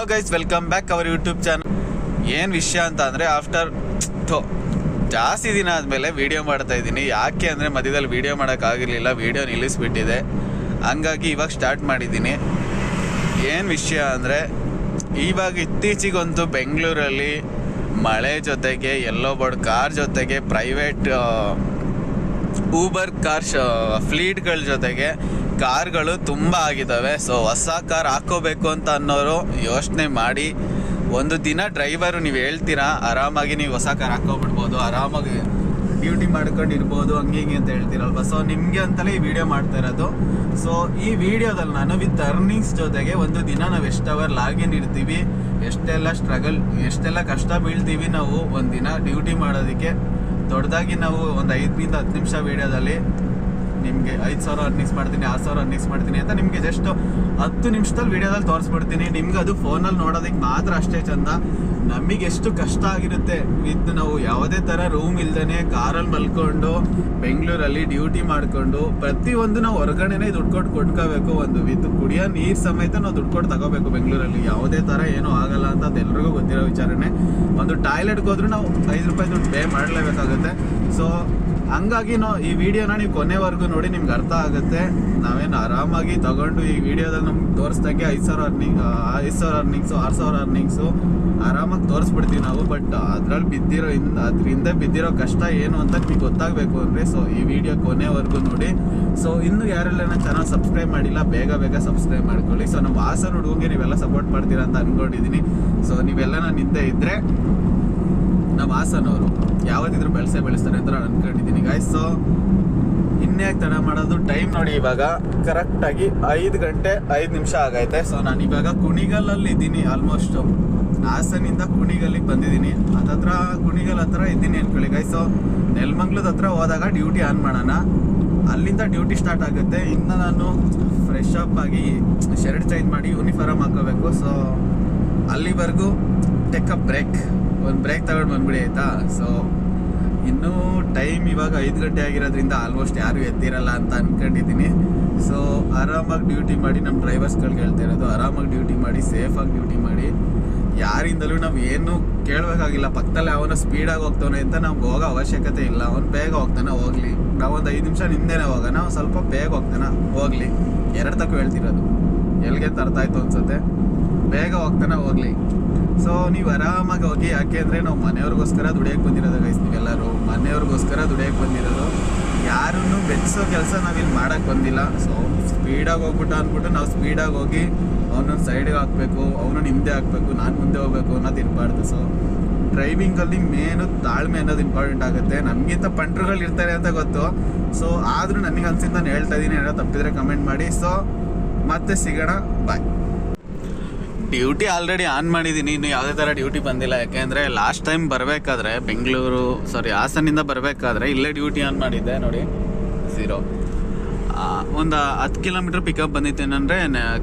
Hello guys welcome back our YouTube channel ಏನು ವಿಷಯ ಅಂತ ಅಂದರೆ ಆಫ್ಟರ್ ಜಾಸ್ತಿ ದಿನ ಆದಮೇಲೆ ವಿಡಿಯೋ ಮಾಡ್ತಾ ಇದ್ದೀನಿ. ಯಾಕೆ ಅಂದರೆ ಮಧ್ಯದಲ್ಲಿ ವೀಡಿಯೋ ಮಾಡೋಕ್ಕಾಗಿರಲಿಲ್ಲ ವೀಡಿಯೋ ನಿಲ್ಲಿಸ್ಬಿಟ್ಟಿದೆ. ಹಂಗಾಗಿ ಇವಾಗ ಸ್ಟಾರ್ಟ್ ಮಾಡಿದ್ದೀನಿ. ಏನು ವಿಷಯ ಅಂದರೆ, ಇವಾಗ ಇತ್ತೀಚಿಗಂತೂ ಬೆಂಗಳೂರಲ್ಲಿ ಮಳೆ ಜೊತೆಗೆ ಎಲ್ಲೋ ಬೋರ್ಡ್ ಕಾರ್ ಜೊತೆಗೆ ಪ್ರೈವೇಟ್ ಊಬರ್ ಕಾರ್ ಶ ಫ್ಲೀಟ್ಗಳ ಜೊತೆಗೆ ಕಾರ್ಗಳು ತುಂಬ ಆಗಿದ್ದಾವೆ ಸೊ ಹೊಸ ಕಾರ್ ಹಾಕೋಬೇಕು ಅಂತ ಅನ್ನೋರು ಯೋಚನೆ ಮಾಡಿ ಒಂದು ದಿನ ಡ್ರೈವರು ನೀವು ಹೇಳ್ತೀರಾ, ಆರಾಮಾಗಿ ನೀವು ಹೊಸ ಕಾರ್ ಹಾಕೋಬಿಡ್ಬೋದು ಆರಾಮಾಗಿ ಡ್ಯೂಟಿ ಮಾಡ್ಕೊಂಡು ಇರ್ಬೋದು ಹಂಗೆ ಹಿಂಗೆ ಅಂತ ಹೇಳ್ತೀರಲ್ವ? ಸೊ ನಿಮಗೆ ಅಂತಲೇ ಈ ವಿಡಿಯೋ ಮಾಡ್ತಾ ಇರೋದು. ಸೊ ಈ ವಿಡಿಯೋದಲ್ಲಿ ನಾನು ವಿತ್ ಅರ್ನಿಂಗ್ಸ್ ಜೊತೆಗೆ ಒಂದು ದಿನ ನಾವು ಎಷ್ಟು ಅವರ್ ಲಾಗಿನ್ ಇರ್ತೀವಿ, ಎಷ್ಟೆಲ್ಲ ಸ್ಟ್ರಗಲ್ ಎಷ್ಟೆಲ್ಲ ಕಷ್ಟ ಬೀಳ್ತೀವಿ ನಾವು ಒಂದು ದಿನ ಡ್ಯೂಟಿ ಮಾಡೋದಕ್ಕೆ ದೊಡ್ಡದಾಗಿ ನಾವು ಒಂದು ಐದರಿಂದ ಹತ್ತು ನಿಮಿಷ ವೀಡಿಯೋದಲ್ಲಿ ನಿಮಗೆ ಐದು ಸಾವಿರ ಅರ್ನಿಂಗ್ಸ್ ಮಾಡ್ತೀನಿ, ಆರು ಸಾವಿರ ಅರ್ನಿಂಗ್ಸ್ ಮಾಡ್ತೀನಿ ಅಂತ ನಿಮಗೆ ಜಸ್ಟ್ ಹತ್ತು ನಿಮಿಷದಲ್ಲಿ ವೀಡಿಯೋದಲ್ಲಿ ತೋರಿಸ್ಬಿಡ್ತೀನಿ. ನಿಮ್ಗೆ ಅದು ಫೋನಲ್ಲಿ ನೋಡೋದಕ್ಕೆ ಮಾತ್ರ ಅಷ್ಟೇ ಚಂದ. ನಮಗೆ ಎಷ್ಟು ಕಷ್ಟ ಆಗಿರುತ್ತೆ. ವಿತ್ ನಾವು ಯಾವುದೇ ಥರ ರೂಮ್ ಇಲ್ದೇ ಕಾರಲ್ಲಿ ಮಲ್ಕೊಂಡು, ಬೆಂಗಳೂರಲ್ಲಿ ಡ್ಯೂಟಿ ಮಾಡಿಕೊಂಡು, ಪ್ರತಿಯೊಂದು ನಾವು ಹೊರಗಡೆನೆ ದುಡ್ಡು ಕೊಟ್ಟು ಕೊಟ್ಕೋಬೇಕು ಒಂದು ವಿತ್ ಕುಡಿಯೋ ನೀರು ಸಮೇತ ನಾವು ದುಡ್ಡು ಕೊಟ್ಟು ತಗೋಬೇಕು ಬೆಂಗಳೂರಲ್ಲಿ. ಯಾವುದೇ ಥರ ಏನೂ ಆಗಲ್ಲ ಅಂತ ಅದೆಲ್ಲರಿಗೂ ಗೊತ್ತಿರೋ ವಿಚಾರನೆ. ಒಂದು ಟಾಯ್ಲೆಟ್ಗೆ ಹೋದ್ರೂ ನಾವು ಐದು ರೂಪಾಯಿ ದುಡ್ಡು ಪೇ ಮಾಡಲೇಬೇಕಾಗುತ್ತೆ. ಸೊ ಹಂಗಾಗಿ ನೋ, ಈ ವಿಡಿಯೋನ ನೀವು ಕೊನೆವರೆಗೂ ನೋಡಿ ನಿಮ್ಗೆ ಅರ್ಥ ಆಗುತ್ತೆ. ನಾವೇನು ಆರಾಮಾಗಿ ತಗೊಂಡು ಈ ವಿಡಿಯೋದಲ್ಲಿ ನಮ್ಗೆ ತೋರಿಸ್ದಂಗೆ ಐದು ಸಾವಿರ ಅರ್ನಿಂಗ್ ಐದು ಸಾವಿರ ಅರ್ನಿಂಗ್ಸು ಆರು ಸಾವಿರ ಅರ್ನಿಂಗ್ಸು ಆರಾಮಾಗಿ ತೋರಿಸ್ಬಿಡ್ತೀವಿ ನಾವು, ಬಟ್ ಅದ್ರಲ್ಲಿ ಬಿದ್ದಿರೋ ಇಂದ ಅದರಿಂದ ಬಿದ್ದಿರೋ ಕಷ್ಟ ಏನು ಅಂತ ನಿಮ್ಗೆ ಗೊತ್ತಾಗಬೇಕು ಅಂದರೆ ಸೊ ಈ ವಿಡಿಯೋ ಕೊನೆವರೆಗೂ ನೋಡಿ. ಸೊ ಇನ್ನು ಯಾರೆಲ್ಲ ಚಾನಲ್ ಸಬ್ಸ್ಕ್ರೈಬ್ ಮಾಡಿಲ್ಲ, ಬೇಗ ಬೇಗ ಸಬ್ಸ್ಕ್ರೈಬ್ ಮಾಡ್ಕೊಳ್ಳಿ. ಸೊ ನಮ್ಮ ಹಾಸನ ಹುಡುಗಂಗೆ ನೀವೆಲ್ಲ ಸಪೋರ್ಟ್ ಮಾಡ್ತೀರಾ ಅಂತ ಅಂದ್ಕೊಂಡಿದ್ದೀನಿ ಸೊ ನೀವೆಲ್ಲ ನಾನು ಹಿಂದೆ ಇದ್ದರೆ ನಮ್ಮ ಹಾಸನವರು. ಯಾವತ್ತಿದ್ರು ಬೆಳೆಸೇ ಬೆಳೆಸ್ತಾರೆ ಅಂತ ನಾನು ಅನ್ಕೊಂಡಿದ್ದೀನಿ. ಗಾಯ್ಸ್ ಸೊ ಇನ್ಯಾಕೆ ತಡ ಮಾಡೋದು? ಟೈಮ್ ನೋಡಿ ಇವಾಗ ಕರೆಕ್ಟಾಗಿ ಐದು ಗಂಟೆ ಐದು ನಿಮಿಷ ಆಗೈತೆ. ಸೊ ನಾನು ಇವಾಗ ಕುಣಿಗಲಲ್ಲಿ ಇದ್ದೀನಿ ಆಲ್ಮೋಸ್ಟ್ ಹಾಸನಿಂದ ಕುಣಿಗಲ್ಲಿಗೆ ಬಂದಿದ್ದೀನಿ. ಅದತ್ರ ಕುಣಿಗಲ್ ಹತ್ರ ಇದ್ದೀನಿ ಅನ್ಕೊಳ್ಳಿ. ಗಾಯ್ಸ್ ಸೊ ನೆಲ್ಮಂಗ್ಳದ ಹತ್ರ ಹೋದಾಗ ಡ್ಯೂಟಿ ಆನ್ ಮಾಡೋಣ. ಅಲ್ಲಿಂದ ಡ್ಯೂಟಿ ಸ್ಟಾರ್ಟ್ ಆಗುತ್ತೆ. ಇನ್ನು ನಾನು ಫ್ರೆಶ್ ಅಪ್ ಆಗಿ ಶರ್ಟ್ ಚೇಂಜ್ ಮಾಡಿ ಯೂನಿಫಾರ್ಮ್ ಹಾಕೋಬೇಕು. ಸೊ ಅಲ್ಲಿವರೆಗೂ ಟೆಕ್ ಅ ಬ್ರೇಕ್ ಒಂದು ಬ್ರೇಕ್ ತಗೊಂಡು ಬಂದ್ಬಿಡಿ, ಆಯ್ತಾ? ಸೊ ಇನ್ನೂ ಟೈಮ್ ಇವಾಗ ಐದು ಗಂಟೆ ಆಗಿರೋದ್ರಿಂದ ಆಲ್ಮೋಸ್ಟ್ ಯಾರು ಎದ್ದಿರಲ್ಲ ಅಂತ ಅನ್ಕೊಂಡಿದ್ದೀನಿ. ಸೊ ಆರಾಮಾಗಿ ಡ್ಯೂಟಿ ಮಾಡಿ ನಮ್ಮ ಡ್ರೈವರ್ಸ್ಗಳಿಗೆ ಹೇಳ್ತಾ ಇರೋದು, ಆರಾಮಾಗಿ ಡ್ಯೂಟಿ ಮಾಡಿ ಸೇಫಾಗಿ ಡ್ಯೂಟಿ ಮಾಡಿ. ಯಾರಿಂದಲೂ ನಾವು ಏನು ಕೇಳಬೇಕಾಗಿಲ್ಲ, ಪಕ್ಕದಲ್ಲಿ ಅವನು ಸ್ಪೀಡಾಗಿ ಹೋಗ್ತಾನೆ ಅಂತ ನಮ್ಗೆ ಹೋಗೋ ಅವಶ್ಯಕತೆ ಇಲ್ಲ. ಅವನು ಬೇಗ ಹೋಗ್ತಾನೆ, ಹೋಗ್ಲಿ. ನಾವೊಂದು ಐದು ನಿಮಿಷ ನಿಂದೇನೆ ಹೋಗೋಣ ಸ್ವಲ್ಪ ಬೇಗ ಹೋಗ್ತಾನೆ, ಹೋಗ್ಲಿ. ಎರಡು ತಕ್ಕ ಹೇಳ್ತಿರೋದು. ಎಲ್ಲಿಗೆ ತರ್ತಾಯಿತು ಅನ್ಸುತ್ತೆ? ಬೇಗ ಹೋಗ್ತಾನೆ ಹೋಗ್ಲಿ. ಸೊ ನೀವು ಆರಾಮಾಗಿ ಹೋಗಿ, ಯಾಕೆ ಅಂದರೆ ನಾವು ಮನೆಯವ್ರಿಗೋಸ್ಕರ ದುಡಿಯೋಕೆ ಬಂದಿರೋದು ಗೈಸ್ ನೀವೆಲ್ಲರೂ. ಮನೆಯವ್ರಿಗೋಸ್ಕರ ದುಡಿಯೋಕೆ ಬಂದಿರೋದು. ಯಾರನ್ನು ಬೆಚ್ಚೋ ಕೆಲಸ ನಾವಿಲ್ಲಿ ಮಾಡೋಕ್ಕೆ ಬಂದಿಲ್ಲ. ಸೊ ಸ್ಪೀಡಾಗಿ ಹೋಗ್ಬಿಟ್ಟು ಅಂದ್ಬಿಟ್ಟು ನಾವು ಸ್ಪೀಡಾಗಿ ಹೋಗಿ ಅವನೊಂದು ಸೈಡಿಗೆ ಹಾಕಬೇಕು ಅವನು ಹಿಂದೆ ಹಾಕಬೇಕು, ನಾನು ಮುಂದೆ ಹೋಗ್ಬೇಕು ಅನ್ನೋದು ಇರಬಾರ್ದು. ಸೊ ಡ್ರೈವಿಂಗಲ್ಲಿ ಮೇನು ತಾಳ್ಮೆ ಅನ್ನೋದು ಇಂಪಾರ್ಟೆಂಟ್ ಆಗುತ್ತೆ. ನಮಗಿಂತ ಪಂಟ್ರುಗಳು ಇರ್ತಾರೆ ಅಂತ ಗೊತ್ತು. ಸೊ ಆದರೂ ನನಗೆ ಅನ್ಸಿದ್ದು ನಾನು ಹೇಳ್ತಾ ಇದ್ದೀನಿ ಏನೋ ತಪ್ಪಿದ್ರೆ ಕಮೆಂಟ್ ಮಾಡಿ. ಸೊ ಮತ್ತೆ ಸಿಗೋಣ. ಬಾಯ್ ಡ್ಯೂಟಿ ಆಲ್ರೆಡಿ ಆನ್ ಮಾಡಿದ್ದೀನಿ ಇನ್ನು ಯಾವುದೇ ಥರ ಡ್ಯೂಟಿ ಬಂದಿಲ್ಲ. ಯಾಕೆಂದರೆ ಲಾಸ್ಟ್ ಟೈಮ್ ಬರಬೇಕಾದ್ರೆ, ಬೆಂಗಳೂರು ಸಾರಿ ಹಾಸನಿಂದ ಬರಬೇಕಾದ್ರೆ ಇಲ್ಲೇ ಡ್ಯೂಟಿ ಆನ್ ಮಾಡಿದ್ದೆ, ನೋಡಿ ಝೀರೋ ಒಂದು ಹತ್ತು ಕಿಲೋಮೀಟ್ರ್ ಪಿಕಪ್ ಬಂದಿತ್ತು. ಏನಂದರೆ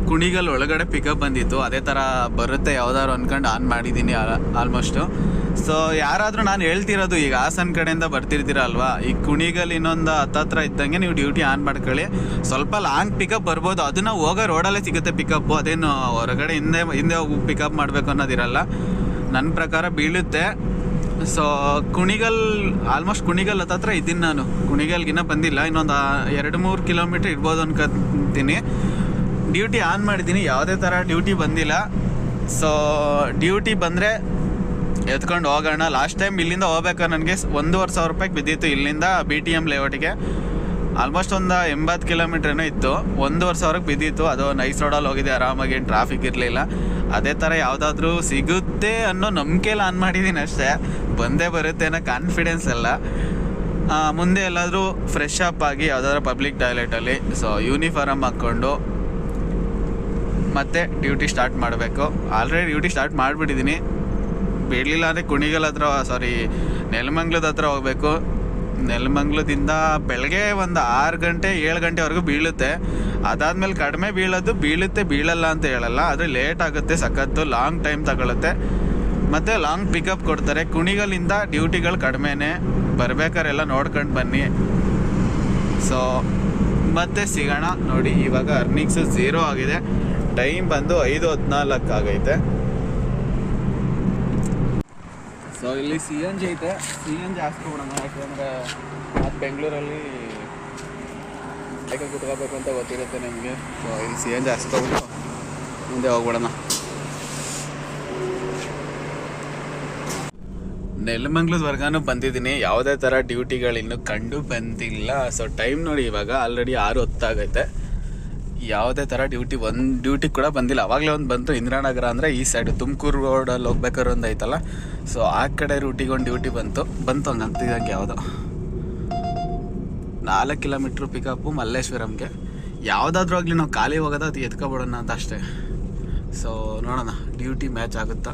ಕುಣಿಗಲ್ ಒಳಗಡೆ ಪಿಕಪ್ ಬಂದಿತ್ತು. ಅದೇ ಥರ ಬರುತ್ತೆ, ಯಾವ್ದಾದ್ರು ಅಂದ್ಕೊಂಡು ಆನ್ ಮಾಡಿದ್ದೀನಿ ಆಲ್ಮೋಸ್ಟು ಸೊ ಯಾರಾದರೂ ನಾನು ಹೇಳ್ತಿರೋದು ಈಗ ಹಾಸನ ಕಡೆಯಿಂದ ಬರ್ತಿರ್ತೀರ ಅಲ್ವಾ? ಈ ಕುಣಿಗಲ್ ಇನ್ನೊಂದು ಹತ್ತತ್ರ ಇದ್ದಂಗೆ ನೀವು ಡ್ಯೂಟಿ ಆನ್ ಮಾಡ್ಕೊಳ್ಳಿ. ಸ್ವಲ್ಪ ಲಾಂಗ್ ಪಿಕಪ್ ಬರ್ಬೋದು. ಅದನ್ನು ಹೋಗೋ ರೋಡಲ್ಲೇ ಸಿಗುತ್ತೆ ಪಿಕಪ್ಪು ಅದೇನು ಹೊರಗಡೆ ಹಿಂದೆ ಹಿಂದೆ ಹೋಗಿ ಪಿಕಪ್ ಮಾಡಬೇಕು ಅನ್ನೋದಿರಲ್ಲ. ನನ್ನ ಪ್ರಕಾರ ಬೀಳುತ್ತೆ. ಸೊ ಕುಣಿಗಲ್ ಆಲ್ಮೋಸ್ಟ್ ಕುಣಿಗಲ್ ಹತ್ತತ್ರ ಇದ್ದೀನಿ ನಾನು. ಕುಣಿಗಲ್ಗಿನ್ನ ಬಂದಿಲ್ಲ. ಇನ್ನೊಂದು ಎರಡು, ಮೂರು ಕಿಲೋಮೀಟ್ರ್ ಇರ್ಬೋದು ಅನ್ಕೊಂತೀನಿ. ಡ್ಯೂಟಿ ಆನ್ ಮಾಡಿದ್ದೀನಿ. ಯಾವುದೇ ಥರ ಡ್ಯೂಟಿ ಬಂದಿಲ್ಲ. ಸೊ ಡ್ಯೂಟಿ ಬಂದರೆ ಎತ್ಕೊಂಡು ಹೋಗೋಣ. ಲಾಸ್ಟ್ ಟೈಮ್ ಇಲ್ಲಿಂದ ಹೋಗ್ಬೇಕಾದ್ರೆ ನನಗೆ? ಒಂದೂವರೆ ಸಾವಿರ ರೂಪಾಯಿಗೆ ಬಿದ್ದಿತ್ತು ಇಲ್ಲಿಂದ ಬಿ ಟಿ ಎಂ ಲೇಔಟಿಗೆ ಆಲ್ಮೋಸ್ಟ್ ಒಂದು ಎಂಬತ್ತು ಕಿಲೋಮೀಟ್ರೇನೋ ಇತ್ತು. ಒಂದೂವರೆ ಸಾವಿರಕ್ಕೆ ಬಿದ್ದಿತ್ತು. ಅದು ನೈಸ್ ರೋಡಲ್ಲಿ ಹೋಗಿದೆ ಆರಾಮಾಗಿ ಏನು ಟ್ರಾಫಿಕ್ ಇರಲಿಲ್ಲ. ಅದೇ ಥರ ಯಾವುದಾದ್ರೂ ಸಿಗುತ್ತೆ ಅನ್ನೋ ನಂಬಿಕೆಯಲ್ಲಿ ಆನ್ ಮಾಡಿದ್ದೀನಿ ಅಷ್ಟೇ. ಬಂದೇ ಬರುತ್ತೆ ಅನ್ನೋ ಕಾನ್ಫಿಡೆನ್ಸ್ ಎಲ್ಲ. ಮುಂದೆ ಎಲ್ಲಾದರೂ ಫ್ರೆಶ್ ಅಪ್ ಆಗಿ ಯಾವುದಾದ್ರೂ ಪಬ್ಲಿಕ್ ಟಾಯ್ಲೆಟಲ್ಲಿ ಸೊ ಯೂನಿಫಾರ್ಮ್ ಹಾಕ್ಕೊಂಡು ಮತ್ತೆ ಡ್ಯೂಟಿ ಸ್ಟಾರ್ಟ್ ಮಾಡಬೇಕು. ಆಲ್ರೆಡಿ ಡ್ಯೂಟಿ ಸ್ಟಾರ್ಟ್ ಮಾಡಿಬಿಟ್ಟಿದ್ದೀನಿ ಬಿಡಲಿಲ್ಲ ಅಂದರೆ ಕುಣಿಗಲ್ ಹತ್ರ ಸಾರಿ ನೆಲಮಂಗ್ಲದ ಹತ್ರ ಹೋಗಬೇಕು. ನೆಲಮಂಗ್ಲದಿಂದ ಬೆಳಗ್ಗೆ ಒಂದು ಆರು ಗಂಟೆ, ಏಳು ಗಂಟೆವರೆಗೂ ಬೀಳುತ್ತೆ. ಅದಾದಮೇಲೆ ಕಡಿಮೆ ಬೀಳೋದು ಬೀಳುತ್ತೆ, ಬೀಳಲ್ಲ ಅಂತ ಹೇಳಲ್ಲ. ಆದರೆ ಲೇಟ್ ಆಗುತ್ತೆ, ಸಖತ್ತು ಲಾಂಗ್ ಟೈಮ್ ತಗೊಳುತ್ತೆ. ಮತ್ತು ಲಾಂಗ್ ಪಿಕಪ್ ಕೊಡ್ತಾರೆ. ಕುಣಿಗಲಿಂದ ಡ್ಯೂಟಿಗಳು ಕಡಿಮೆನೇ. ಬರ್ಬೇಕಾರೆಲ್ಲ ನೋಡ್ಕೊಂಡು ಬನ್ನಿ. ಸೊ ಮತ್ತೆ ಸಿಗೋಣ ನೋಡಿ. ಇವಾಗ ಅರ್ನಿಂಗ್ಸ್ ಝೀರೋ ಆಗಿದೆ. ಟೈಮ್ ಬಂದು ಐದು ಹದಿನಾಲ್ಕು ಆಗೈತೆ. ಸೊ ಇಲ್ಲಿ ಸಿ ಎನ್ ಜಿ ಐತೆ. ಸಿ ಎನ್ ಜಿ ಹಾಕ್ಸ್ಕೊಬಿಡೋಣ ಯಾಕಂದ್ರೆ ಮತ್ತು ಬೆಂಗಳೂರಲ್ಲಿ ಯಾಕೆ ಕುತ್ಕೋಬೇಕು ಅಂತ ಗೊತ್ತಿರುತ್ತೆ ನಿಮಗೆ. ಸೊ ಇಲ್ಲಿ ಸಿ ಎನ್ ಜಿ ಹಾಕ್ಸ್ಕೊಬಿಟ್ಟು ಮುಂದೆ ಹೋಗ್ಬಿಡೋಣ. ನೆಲಮಂಗ್ಲದವರೆಗಾನು ಬಂದಿದ್ದೀನಿ. ಯಾವುದೇ ಥರ ಡ್ಯೂಟಿಗಳು ಇನ್ನೂ ಕಂಡು ಬಂದಿಲ್ಲ. ಸೊ ಟೈಮ್ ನೋಡಿ ಇವಾಗ ಆಲ್ರೆಡಿ ಆರು ಹೊತ್ತಾಗೈತೆ. ಯಾವುದೇ ಥರ ಡ್ಯೂಟಿ ಒಂದು ಡ್ಯೂಟಿ ಕೂಡ ಬಂದಿಲ್ಲ. ಅವಾಗಲೇ ಒಂದು ಬಂತು, ಇಂದಿರಾನಗರ ಅಂದರೆ ಈ ಸೈಡು ತುಮಕೂರು ರೋಡಲ್ಲಿ ಹೋಗ್ಬೇಕಾದ್ರೆ ಒಂದು ಐತಲ್ಲ? ಸೊ ಆ ಕಡೆ ರೂಟಿಗೆ ಒಂದು ಡ್ಯೂಟಿ ಬಂತು. ಬಂತು ಹಂಗೆ ಇದ್ದಂಗೆ ಯಾವುದೋ. ನಾಲ್ಕು ಕಿಲೋಮೀಟ್ರ್ ಪಿಕಪ್ಪು ಮಲ್ಲೇಶ್ವರಂಗೆ. ಯಾವುದಾದ್ರೂ ಆಗಲಿ ನಾವು ಖಾಲಿ ಹೋಗೋದು ಅದು ಎತ್ಕೊಬಿಡೋಣ ಅಂತ ಅಷ್ಟೇ. ಸೊ ನೋಡೋಣ. ಡ್ಯೂಟಿ ಮ್ಯಾಚ್ ಆಗುತ್ತಾ?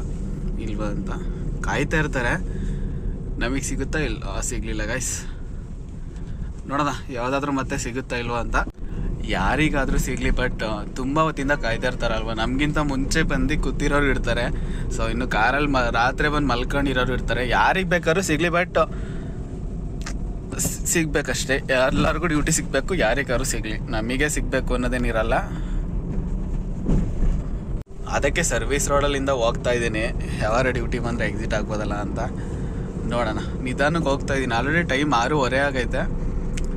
ಇಲ್ವಾ ಅಂತ. ಕಾಯ್ತಾ ಇರ್ತಾರೆ. ನಮಗೆ ಸಿಗುತ್ತಾ ಇಲ್ಲ ಸಿಗಲಿಲ್ಲ ಗೈಸ್ ನೋಡೋಣ. ಯಾವುದಾದ್ರೂ ಮತ್ತೆ ಸಿಗುತ್ತಾ ಇಲ್ವಾ ಅಂತ. ಯಾರಿಗಾದ್ರೂ ಸಿಗಲಿ ಬಟ್ ತುಂಬ ಹೊತ್ತಿಂದ ಕಾಯ್ತಾ ಇರ್ತಾರಲ್ವ ನಮಗಿಂತ ಮುಂಚೆ ಬಂದು ಕೂತಿರೋರು ಇರ್ತಾರೆ. ಸೊ ಇನ್ನು ಕಾರಲ್ಲಿ ಮ, ರಾತ್ರಿ ಬಂದು ಮಲ್ಕೊಂಡಿರೋರು ಇರ್ತಾರೆ. ಯಾರಿಗೆ ಬೇಕಾದ್ರೂ ಸಿಗಲಿ ಬಟ್ ಸಿಗಬೇಕಷ್ಟೇ. ಎಲ್ಲರಿಗೂ ಡ್ಯೂಟಿ ಸಿಗಬೇಕು, ಯಾರಿಗಾದ್ರೂ ಸಿಗಲಿ. ನಮಗೆ ಸಿಗಬೇಕು ಅನ್ನೋದೇನಿರಲ್ಲ ಅದಕ್ಕೆ ಸರ್ವಿಸ್ ರೋಡಲ್ಲಿಂದ ಹೋಗ್ತಾ ಇದ್ದೀನಿ. ಯಾವಾಗ ಡ್ಯೂಟಿ ಬಂದರೆ ಎಕ್ಸಿಟ್ ಆಗ್ಬೋದಲ್ಲ ಅಂತ. ನೋಡೋಣ. ನಿಧಾನಕ್ಕೆ ಹೋಗ್ತಾ ಇದ್ದೀನಿ. ಆಲ್ರೆಡಿ ಟೈಮ್ ಆರೂವರೆ ಆಗೈತೆ.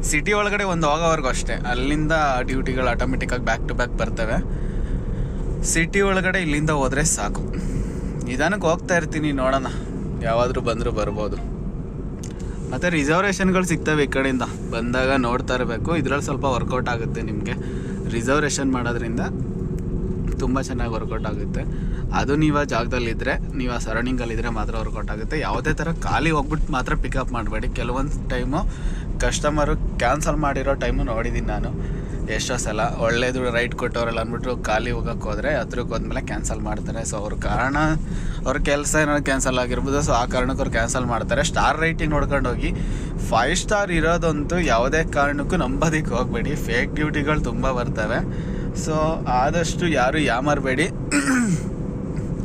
ಸಿಟಿ ಒಳಗಡೆ ಒಂದು ಹೋಗೋವರೆಗೂ ಅಷ್ಟೇ. ಅಲ್ಲಿಂದ ಡ್ಯೂಟಿಗಳು ಆಟೋಮೆಟಿಕ್ಕಾಗಿ ಬ್ಯಾಕ್ ಟು ಬ್ಯಾಕ್ ಬರ್ತವೆ. ಸಿಟಿ ಒಳಗಡೆ ಇಲ್ಲಿಂದ ಹೋದರೆ ಸಾಕು. ನಿಧಾನಕ್ಕೆ ಹೋಗ್ತಾ ಇರ್ತೀನಿ ನೋಡೋಣ. ಯಾವಾದರೂ ಬಂದರೂ ಬರ್ಬೋದು. ಮತ್ತು ರಿಸರ್ವೇಷನ್ಗಳು ಸಿಗ್ತವೆ ಈ ಕಡೆಯಿಂದ. ಬಂದಾಗ ನೋಡ್ತಾ ಇರಬೇಕು. ಇದರಲ್ಲಿ ಸ್ವಲ್ಪ ವರ್ಕೌಟ್ ಆಗುತ್ತೆ ನಿಮಗೆ. ರಿಸರ್ವೇಷನ್ ಮಾಡೋದ್ರಿಂದ ತುಂಬ ಚೆನ್ನಾಗಿ ವರ್ಕೌಟ್ ಆಗುತ್ತೆ. ಅದು ನೀವು ಆ ಜಾಗದಲ್ಲಿದ್ದರೆ ನೀವು ಆ ಸರೌಂಡಿಂಗಲ್ಲಿದ್ದರೆ ಮಾತ್ರ ವರ್ಕೌಟ್ ಆಗುತ್ತೆ. ಯಾವುದೇ ಥರ ಖಾಲಿ ಹೋಗ್ಬಿಟ್ಟು ಮಾತ್ರ ಪಿಕಪ್ ಮಾಡಬೇಡಿ. ಕೆಲವೊಂದು ಟೈಮು ಕಸ್ಟಮರು ಕ್ಯಾನ್ಸಲ್ ಮಾಡಿರೋ ಟೈಮು ನೋಡಿದ್ದೀನಿ ನಾನು. ಎಷ್ಟೋ ಸಲ ಒಳ್ಳೇದು ರೈಟ್ ಕೊಟ್ಟವ್ರಲ್ಲ ಅಂದ್ಬಿಟ್ಟು ಖಾಲಿ ಹೋಗಕ್ಕೆ ಹೋದರೆ ಹತ್ರಕ್ಕೆ ಹೋದ್ಮೇಲೆ ಕ್ಯಾನ್ಸಲ್ ಮಾಡ್ತಾರೆ. ಸೊ ಅವ್ರ ಕಾರಣ ಅವ್ರ ಕೆಲಸ ಏನಾದ್ರು ಕ್ಯಾನ್ಸಲ್ ಆಗಿರ್ಬೋದು. ಸೊ ಆ ಕಾರಣಕ್ಕೆ ಅವ್ರು ಕ್ಯಾನ್ಸಲ್ ಮಾಡ್ತಾರೆ. ಸ್ಟಾರ್ ರೈಟಿಂಗ್ ನೋಡ್ಕೊಂಡು ಹೋಗಿ ಫೈವ್ ಸ್ಟಾರ್ ಇರೋದಂತೂ ಯಾವುದೇ ಕಾರಣಕ್ಕೂ ನಂಬೋದಕ್ಕೆ ಹೋಗಬೇಡಿ. ಫೇಕ್ ಡ್ಯೂಟಿಗಳು ತುಂಬ ಬರ್ತವೆ. ಸೊ ಆದಷ್ಟು ಯಾರು ಯಾಮಾರಬೇಡಿ.